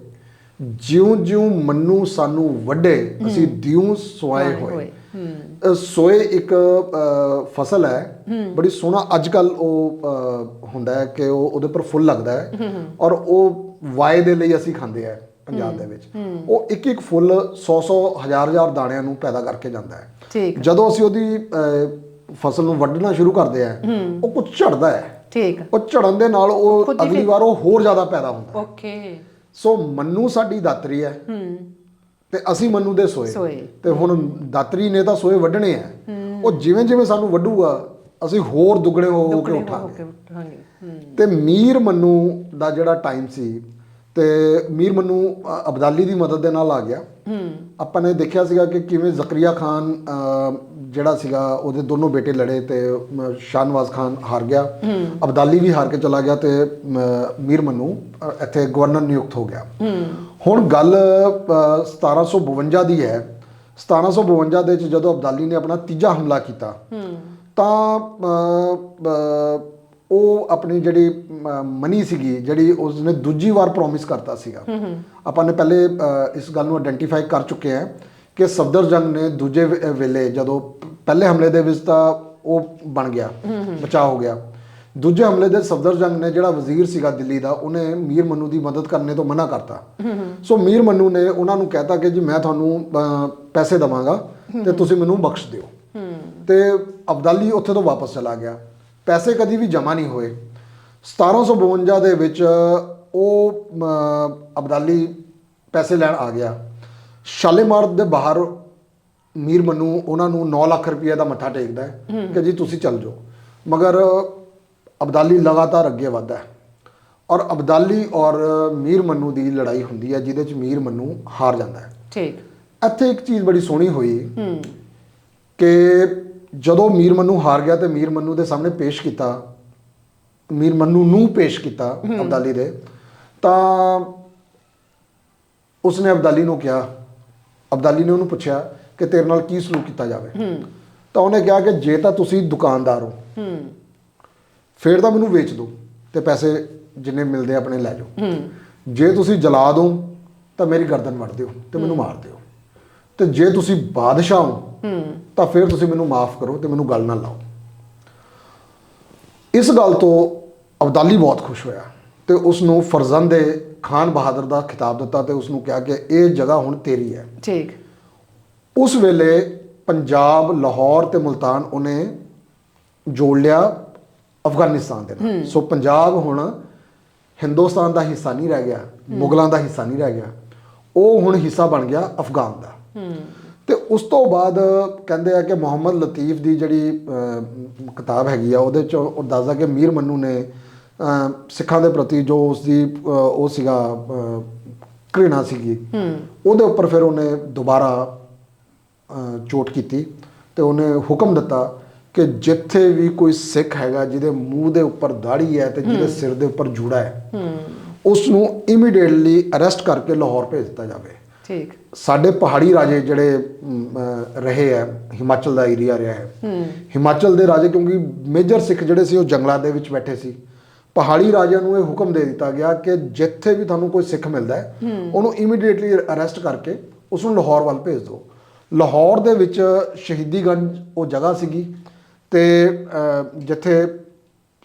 ਜਿਉਂ ਜਿਉਂ ਮੰਨੂ ਸਾਨੂੰ ਵੱਡੇ ਅਸੀਂ ਦਿਉ ਸੋਏ ਹੋਏ। ਸੋਏ ਇੱਕ ਫਸਲ ਹੈ। ਬੜੀ ਸੋਹਣਾ ਅੱਜ ਕੱਲ ਉਹ ਹੁੰਦਾ ਹੈ ਕਿ ਉਹ ਉਹਦੇ ਪਰ ਫੁੱਲ ਲੱਗਦਾ ਹੈ। ਔਰ ਉਹ ਵਾਏ ਦੇ ਲਈ ਅਸੀਂ ਖਾਂਦੇ ਆ ਪੰਜਾਬ ਦੇ ਵਿੱਚ। ਉਹ ਇੱਕ ਇੱਕ ਫੁੱਲ 100 100 ਹਜ਼ਾਰ ਹਜ਼ਾਰ ਦਾਣਿਆਂ ਨੂੰ ਪੈਦਾ ਕਰਕੇ ਜਾਂਦਾ ਹੈ। ਜਦੋਂ ਅਸੀਂ ਉਹਦੀ ਫਸਲ ਨੂੰ ਵੱਢਣਾ ਸ਼ੁਰੂ ਕਰਦੇ ਆ ਉਹ ਕੁਝ ਝੜਦਾ ਹੈ। ਠੀਕ। ਉਹ ਝੜਨ ਦੇ ਨਾਲ ਉਹ ਅਗਲੀ ਵਾਰ ਉਹ ਹੋਰ ਜ਼ਿਆਦਾ ਪੈਦਾ ਹੁੰਦਾ ਓਕੇ। ਸੋ ਮੰਨੂ ਸਾਡੀ ਦਾਤਰੀ ਹੈ। ਹੂੰ। ਤੇ ਅਸੀਂ ਮੰਨੂ ਦੇ ਸੋਏ। ਤੇ ਹੁਣ ਦਾਤਰੀ ਨੇ ਤਾਂ ਸੋਏ ਵੱਢਣੇ ਆ। ਉਹ ਜਿਵੇਂ ਜਿਵੇਂ ਸਾਨੂੰ ਵੱਢੂਗਾ ਅਸੀਂ ਹੋਰ ਦੁੱਗਣੇ ਹੋ ਕੇ ਉਠਾਂਗੇ। ਤੇ ਮੀਰ ਮੰਨੂ ਦਾ ਜਿਹੜਾ ਟਾਈਮ ਸੀ ਤੇ ਮੀਰ ਮੰਨੂ ਅਬਦਾਲੀ ਦੀ ਮਦਦ ਦੇ ਨਾਲ ਆ ਗਿਆ। ਆਪਾਂ ਨੇ ਦੇਖਿਆ ਸੀਗਾ ਕਿ ਕਿਵੇਂ ਜ਼ਕਰੀਆ ਖਾਨ ਜਿਹੜਾ ਸੀਗਾ ਉਹਦੇ ਦੋਨੋਂ ਬੇਟੇ ਲੜੇ ਤੇ ਅ, ਸ਼ਾਹਨਵਾਜ਼ ਖਾਨ ਹਾਰ ਗਿਆ। ਅਬਦਾਲੀ ਵੀ ਹਾਰ ਕੇ ਚਲਾ ਗਿਆ ਤੇ ਮੀਰ ਮੰਨੂ ਇੱਥੇ ਗਵਰਨਰ ਨਿਯੁਕਤ ਹੋ ਗਿਆ। ਹੁਣ ਗੱਲ ਅ, 1752 ਦੀ ਹੈ। 1752 ਦੇ ਵਿੱਚ ਜਦੋਂ ਅਬਦਾਲੀ ਨੇ ਆਪਣਾ ਤੀਜਾ ਹਮਲਾ ਕੀਤਾ ਤਾਂ ਉਹ ਆਪਣੀ ਜਿਹੜੀ ਮਨੀ ਸੀਗੀ ਜਿਹੜੀ ਉਸਨੇ ਦੂਜੀ ਵਾਰ ਪ੍ਰੋਮਿਸ ਕਰਤਾ ਸੀਗਾ। ਆਪਾਂ ਨੇ ਪਹਿਲੇ ਇਸ ਗੱਲ ਨੂੰ ਆਇਡੈਂਟੀਫਾਈ ਕਰ ਚੁੱਕੇ ਹਾਂ ਕਿ ਸਫਦਰ ਜੰਗ ਨੇ ਦੂਜੇ ਵੇਲੇ ਜਦੋਂ ਪਹਿਲੇ ਹਮਲੇ ਦੇ ਵਿੱਚ ਤਾਂ ਉਹ ਬਣ ਗਿਆ ਬਚਾਅ ਹੋ ਗਿਆ। ਦੂਜੇ ਹਮਲੇ ਦੇ ਸਫਦਰ ਨੇ ਜਿਹੜਾ ਵਜ਼ੀਰ ਸੀਗਾ ਦਿੱਲੀ ਦਾ, ਉਹਨੇ ਮੀਰ ਮਨੂ ਦੀ ਮਦਦ ਕਰਨੇ ਤੋਂ ਮਨਾ ਕਰਤਾ। ਸੋ ਮੀਰ ਮਨੂ ਨੇ ਉਹਨਾਂ ਨੂੰ ਕਹਿਤਾ ਕਿ ਜੀ ਮੈਂ ਤੁਹਾਨੂੰ ਪੈਸੇ ਦਵਾਂਗਾ ਤੇ ਤੁਸੀਂ ਮੈਨੂੰ ਬਖਸ਼ ਦਿਓ। ਤੇ ਅਬਦਾਲੀ ਉੱਥੇ ਤੋਂ ਵਾਪਸ ਚਲਾ ਗਿਆ। ਪੈਸੇ ਕਦੀ ਵੀ ਜਮ੍ਹਾਂ ਨਹੀਂ ਹੋਏ। 1752 ਦੇ ਵਿੱਚ ਉਹ ਅਬਦਾਲੀ ਪੈਸੇ ਲੈਣ ਆ ਗਿਆ। ਸ਼ਾਲੇਮਾਰ ਦੇ ਬਾਹਰ ਮੀਰ ਮਨੂ ਉਹਨਾਂ ਨੂੰ 9 ਲੱਖ ਰੁਪਏ ਦਾ ਮੱਥਾ ਟੇਕਦਾ ਹੈ ਕਿ ਜੀ ਤੁਸੀਂ ਚੱਲ ਜਾਓ। ਮਗਰ ਅਬਦਾਲੀ ਲਗਾਤਾਰ ਅੱਗੇ ਵਧਦਾ ਹੈ। ਔਰ ਅਬਦਾਲੀ ਔਰ ਮੀਰ ਮਨੂ ਦੀ ਲੜਾਈ ਹੁੰਦੀ ਹੈ ਜਿਹਦੇ ਚ ਮੀਰ ਮਨੂ ਹਾਰ ਜਾਂਦਾ ਹੈ। ਠੀਕ। ਇੱਥੇ ਇੱਕ ਚੀਜ਼ ਬੜੀ ਸੋਹਣੀ ਹੋਈ ਹੂੰ। ਕਿ ਜਦੋਂ ਮੀਰ ਮੰਨੂ ਹਾਰ ਗਿਆ ਤੇ ਮੀਰ ਮੰਨੂ ਦੇ ਸਾਹਮਣੇ ਪੇਸ਼ ਕੀਤਾ ਮੀਰ ਮੰਨੂ ਨੂੰ ਪੇਸ਼ ਕੀਤਾ ਅਬਦਾਲੀ ਦੇ ਤਾਂ ਉਸਨੇ ਅਬਦਾਲੀ ਨੂੰ ਕਿਹਾ ਅਬਦਾਲੀ ਨੇ ਉਹਨੂੰ ਪੁੱਛਿਆ ਕਿ ਤੇਰੇ ਨਾਲ ਕੀ ਸਲੂਕ ਕੀਤਾ ਜਾਵੇ। ਤਾਂ ਉਹਨੇ ਕਿਹਾ ਕਿ ਜੇ ਤਾਂ ਤੁਸੀਂ ਦੁਕਾਨਦਾਰ ਹੋ ਹੂੰ। ਫੇਰ ਤਾਂ ਮੈਨੂੰ ਵੇਚ ਦਿਓ ਤੇ ਪੈਸੇ ਜਿੰਨੇ ਮਿਲਦੇ ਆਪਣੇ ਲੈ ਜਾਓ। ਜੇ ਤੁਸੀਂ ਜਲਾ ਦੋ ਤਾਂ ਮੇਰੀ ਗਰਦਨ ਵੱਢ ਦਿਓ ਤੇ ਮੈਨੂੰ ਮਾਰ ਦਿਓ। ਤੇ ਜੇ ਤੁਸੀਂ ਬਾਦਸ਼ਾਹ ਹੋ ਤਾਂ ਫਿਰ ਤੁਸੀਂ ਮੈਨੂੰ ਮਾਫ ਕਰੋ ਤੇ ਮੈਨੂੰ ਗੱਲ ਨਾ ਲਾਓ। ਇਸ ਗੱਲ ਤੋਂ ਅਬਦਾਲੀ ਬਹੁਤ ਖੁਸ਼ ਹੋਇਆ ਤੇ ਉਸ ਨੂੰ ਫਰਜ਼ੰਦ ਖਾਨ ਬਹਾਦਰ ਦਾ ਖਿਤਾਬ ਦਿੱਤਾ ਤੇ ਉਸ ਨੂੰ ਕਿਹਾ ਕਿ ਇਹ ਜਗ੍ਹਾ ਹੁਣ ਤੇਰੀ ਹੈ। ਠੀਕ। ਉਸ ਵੇਲੇ ਪੰਜਾਬ ਲਾਹੌਰ ਤੇ ਮੁਲਤਾਨ ਉਹਨੇ ਜੋੜ ਲਿਆ ਅਫਗਾਨਿਸਤਾਨ ਦੇ ਨਾਲ। ਸੋ ਪੰਜਾਬ ਹੁਣ ਹਿੰਦੁਸਤਾਨ ਦਾ ਹਿੱਸਾ ਨਹੀਂ ਰਹਿ ਗਿਆ ਮੁਗਲਾਂ ਦਾ ਹਿੱਸਾ ਨਹੀਂ ਰਹਿ ਗਿਆ। ਉਹ ਹੁਣ ਹਿੱਸਾ ਬਣ ਗਿਆ ਅਫਗਾਨ ਦਾ। ਤੇ ਉਸ ਤੋਂ ਬਾਅਦ ਕਹਿੰਦੇ ਆ ਕਿ ਮੁਹੰਮਦ ਲਤੀਫ ਦੀ ਜਿਹੜੀ ਕਿਤਾਬ ਹੈਗੀ ਆ ਉਹਦੇ ਚ ਉਹ ਦੱਸਦਾ ਕਿ ਮੀਰ ਮੰਨੂ ਨੇ ਸਿੱਖਾਂ ਦੇ ਪ੍ਰਤੀ ਜੋ ਉਸ ਦੀ ਉਹ ਸੀਗਾ ਘ੍ਰਿਣਾ ਸੀਗੀ ਉਹਦੇ ਉੱਪਰ ਫਿਰ ਉਹਨੇ ਦੁਬਾਰਾ ਚੋਟ ਕੀਤੀ ਤੇ ਉਹਨੇ ਹੁਕਮ ਦਿੱਤਾ ਕਿ ਜਿੱਥੇ ਵੀ ਕੋਈ ਸਿੱਖ ਹੈਗਾ ਜਿਹਦੇ ਮੂੰਹ ਦੇ ਉੱਪਰ ਦਾੜੀ ਹੈ ਤੇ ਜਿਹਦੇ ਸਿਰ ਦੇ ਉੱਪਰ ਜੂੜਾ ਹੈ ਉਸ ਨੂੰ ਇਮੀਡੀਏਟਲੀ ਅਰੈਸਟ ਕਰਕੇ ਲਾਹੌਰ ਭੇਜ ਦਿੱਤਾ ਜਾਵੇ। ਠੀਕ। ਸਾਡੇ ਪਹਾੜੀ ਰਾਜੇ ਜਿਹੜੇ ਰਹੇ ਹੈ ਹਿਮਾਚਲ ਦਾ ਏਰੀਆ ਰਿਹਾ ਹੈ। ਹਿਮਾਚਲ ਦੇ ਰਾਜੇ ਕਿਉਂਕਿ ਮੇਜਰ ਸਿੱਖ ਜਿਹੜੇ ਸੀ ਉਹ ਜੰਗਲਾਂ ਦੇ ਵਿੱਚ ਬੈਠੇ ਸੀ। ਪਹਾੜੀ ਰਾਜਿਆਂ ਨੂੰ ਇਹ ਹੁਕਮ ਦੇ ਦਿੱਤਾ ਗਿਆ ਕਿ ਜਿੱਥੇ ਵੀ ਤੁਹਾਨੂੰ ਕੋਈ ਸਿੱਖ ਮਿਲਦਾ ਹੈ ਉਹਨੂੰ ਇਮੀਡੀਏਟਲੀ ਅਰੈਸਟ ਕਰਕੇ ਉਸ ਨੂੰ ਲਾਹੌਰ ਵੱਲ ਭੇਜ ਦਿਓ। ਲਾਹੌਰ ਦੇ ਵਿੱਚ ਸ਼ਹੀਦੀਗੰਜ ਉਹ ਜਗ੍ਹਾ ਸੀਗੀ ਤੇ ਜਿੱਥੇ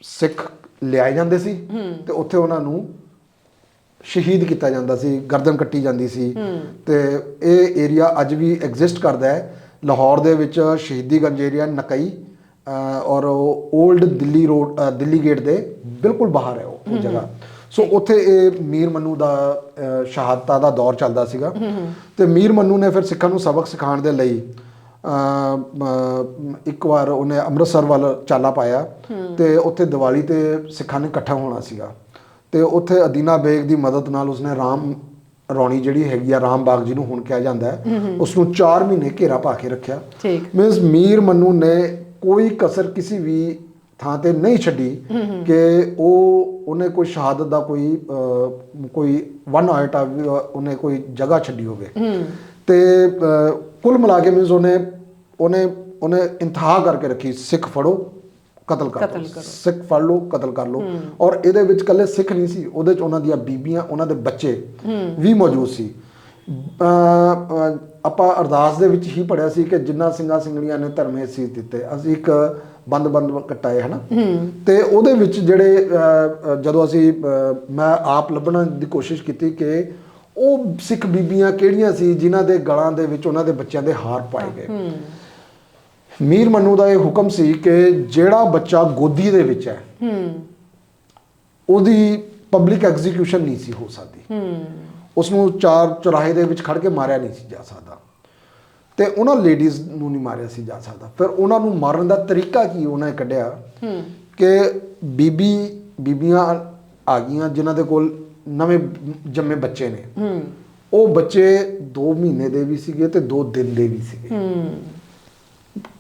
ਸਿੱਖ ਲਿਆਏ ਜਾਂਦੇ ਸੀ ਤੇ ਉੱਥੇ ਉਹਨਾਂ ਨੂੰ ਸ਼ਹੀਦ ਕੀਤਾ ਜਾਂਦਾ ਸੀ ਗਰਦਨ ਕੱਟੀ ਜਾਂਦੀ ਸੀ। ਤੇ ਇਹ ਏਰੀਆ ਅੱਜ ਵੀ ਐਗਜ਼ਿਸਟ ਕਰਦਾ ਹੈ। ਲਾਹੌਰ ਦੇ ਵਿੱਚ ਸ਼ਹੀਦੀਗੰਜ ਏਰੀਆ ਨਕਈ ਔਰ old Delhi road Delhi gate ਦੇ ਬਿਲਕੁਲ ਬਾਹਰ ਹੈ ਉਹ ਜਗ੍ਹਾ। ਸੋ ਉੱਥੇ ਇਹ ਮੀਰ ਮੰਨੂ ਦਾ ਸ਼ਹਾਦਤਾਂ ਦਾ ਦੌਰ ਚੱਲਦਾ ਸੀਗਾ। ਤੇ ਮੀਰ ਮੰਨੂ ਨੇ ਫਿਰ ਸਿੱਖਾਂ ਨੂੰ ਸਬਕ ਸਿਖਾਉਣ ਦੇ ਲਈ ਇੱਕ ਵਾਰ ਉਹਨੇ ਅੰਮ੍ਰਿਤਸਰ ਵੱਲ ਚਾਲਾ ਪਾਇਆ ਤੇ ਉੱਥੇ ਦੀਵਾਲੀ ਤੇ ਸਿੱਖਾਂ ਨੇ ਇਕੱਠਾ ਹੋਣਾ ਸੀਗਾ। ਤੇ ਉੱਥੇ ਅਦੀਨਾ ਬੇਗ ਦੀ ਮਦਦ ਨਾਲ ਉਸਨੇ ਰਾਮ ਰੌਣੀ ਜਿਹੜੀ ਹੈਗੀ ਆ ਰਾਮ ਬਾਗ ਜਿਹਨੂੰ ਹੁਣ ਕਿਹਾ ਜਾਂਦਾ ਹੈ ਉਸ ਨੂੰ 4 ਮਹੀਨੇ ਘੇਰਾ ਪਾ ਕੇ ਰੱਖਿਆ। ਠੀਕ। ਮੀਨਸ ਮੀਰ ਮੰਨੂ ਨੇ ਕੋਈ ਕਸਰ ਕਿਸੇ ਵੀ ਥਾਂ ਤੇ ਨਹੀਂ ਛੱਡੀ ਕਿ ਉਹ ਉਹਨੇ ਕੋਈ ਸ਼ਹਾਦਤ ਦਾ ਕੋਈ ਕੋਈ ਵਨ ਆਇਟਾ ਵੀ ਉਹਨੇ ਕੋਈ ਜਗ੍ਹਾ ਛੱਡੀ ਹੋਵੇ। ਤੇ ਕੁੱਲ ਮਿਲਾ ਕੇ ਮੀਨਸ ਉਹਨੇ ਉਹਨੇ ਉਹਨੇ ਇੰਤਹਾ ਕਰਕੇ ਰੱਖੀ ਸਿੱਖ ਫੜੋ ਕਤਲ ਕਰ ਲਓ। ਸਿੱਖ ਫੜ ਲਓ ਕਤਲ ਕਰ ਲਓ। ਔਰ ਇਹਦੇ ਵਿੱਚ ਕੱਲੇ ਸਿੱਖ ਨਹੀਂ ਸੀ ਉਹਦੇ ਚ ਉਹਨਾਂ ਦੀਆਂ ਬੀਬੀਆਂ ਉਹਨਾਂ ਦੇ ਬੱਚੇ ਵੀ ਮੌਜੂਦ ਸੀ। ਆਪਾਂ ਅਰਦਾਸ ਦੇ ਵਿੱਚ ਹੀ ਪੜਿਆ ਸੀ ਕਿ ਜਿੰਨਾ ਸਿੰਘਾਂ ਸਿੰਘਣੀਆਂ ਨੇ ਧਰਮੇ ਸੀ ਦਿੱਤੇ। ਅਸੀਂ ਇੱਕ ਬੰਦ ਬੰਦ ਕਟਾਏ ਹਨਾ? ਤੇ ਉਹਦੇ ਵਿੱਚ ਜਿਹੜੇ ਜਦੋਂ ਅਸੀਂ ਮੈਂ ਆਪ ਲੱਭਣ ਦੀ ਕੋਸ਼ਿਸ਼ ਕੀਤੀ ਕਿ ਉਹ ਸਿੱਖ ਬੀਬੀਆਂ ਕਿਹੜੀਆਂ ਸੀ ਜਿਨ੍ਹਾਂ ਦੇ ਗਲਾਂ ਦੇ ਵਿੱਚ ਉਹਨਾਂ ਦੇ ਬੱਚਿਆਂ ਦੇ ਹਾਰ ਪਾਏ ਗਏ। ਮੀਰ ਮੰਨੂ ਦਾ ਇਹ ਹੁਕਮ ਸੀ ਕਿ ਜਿਹੜਾ ਬੱਚਾ ਗੋਦੀ ਦੇ ਵਿੱਚ ਹੈ ਉਹਦੀ ਪਬਲਿਕ ਐਗਜ਼ੀਕਿਊਸ਼ਨ ਨਹੀਂ ਸੀ ਹੋ ਸਕਦੀ। ਉਸ ਨੂੰ ਚਾਰ ਚੁਰਾਹੇ ਦੇ ਵਿੱਚ ਖੜ ਕੇ ਮਾਰਿਆ ਨਹੀਂ ਸੀ ਜਾ ਸਕਦਾ। ਤੇ ਉਹਨਾਂ ਲੇਡੀਜ਼ ਨੂੰ ਨਹੀਂ ਮਾਰਿਆ ਸੀ ਜਾ ਸਕਦਾ। ਫਿਰ ਉਹਨਾਂ ਨੂੰ ਮਾਰਨ ਦਾ ਤਰੀਕਾ ਕੀ ਉਹਨਾਂ ਨੇ ਕੱਢਿਆ ਕਿ ਬੀਬੀ ਬੀਬੀਆਂ ਆ ਗਈਆਂ ਜਿਨ੍ਹਾਂ ਦੇ ਕੋਲ ਨਵੇਂ ਜੰਮੇ ਬੱਚੇ ਨੇ। ਉਹ ਬੱਚੇ 2 ਮਹੀਨੇ ਦੇ ਵੀ ਸੀਗੇ ਤੇ 2 ਦਿਨ ਦੇ ਵੀ ਸੀਗੇ।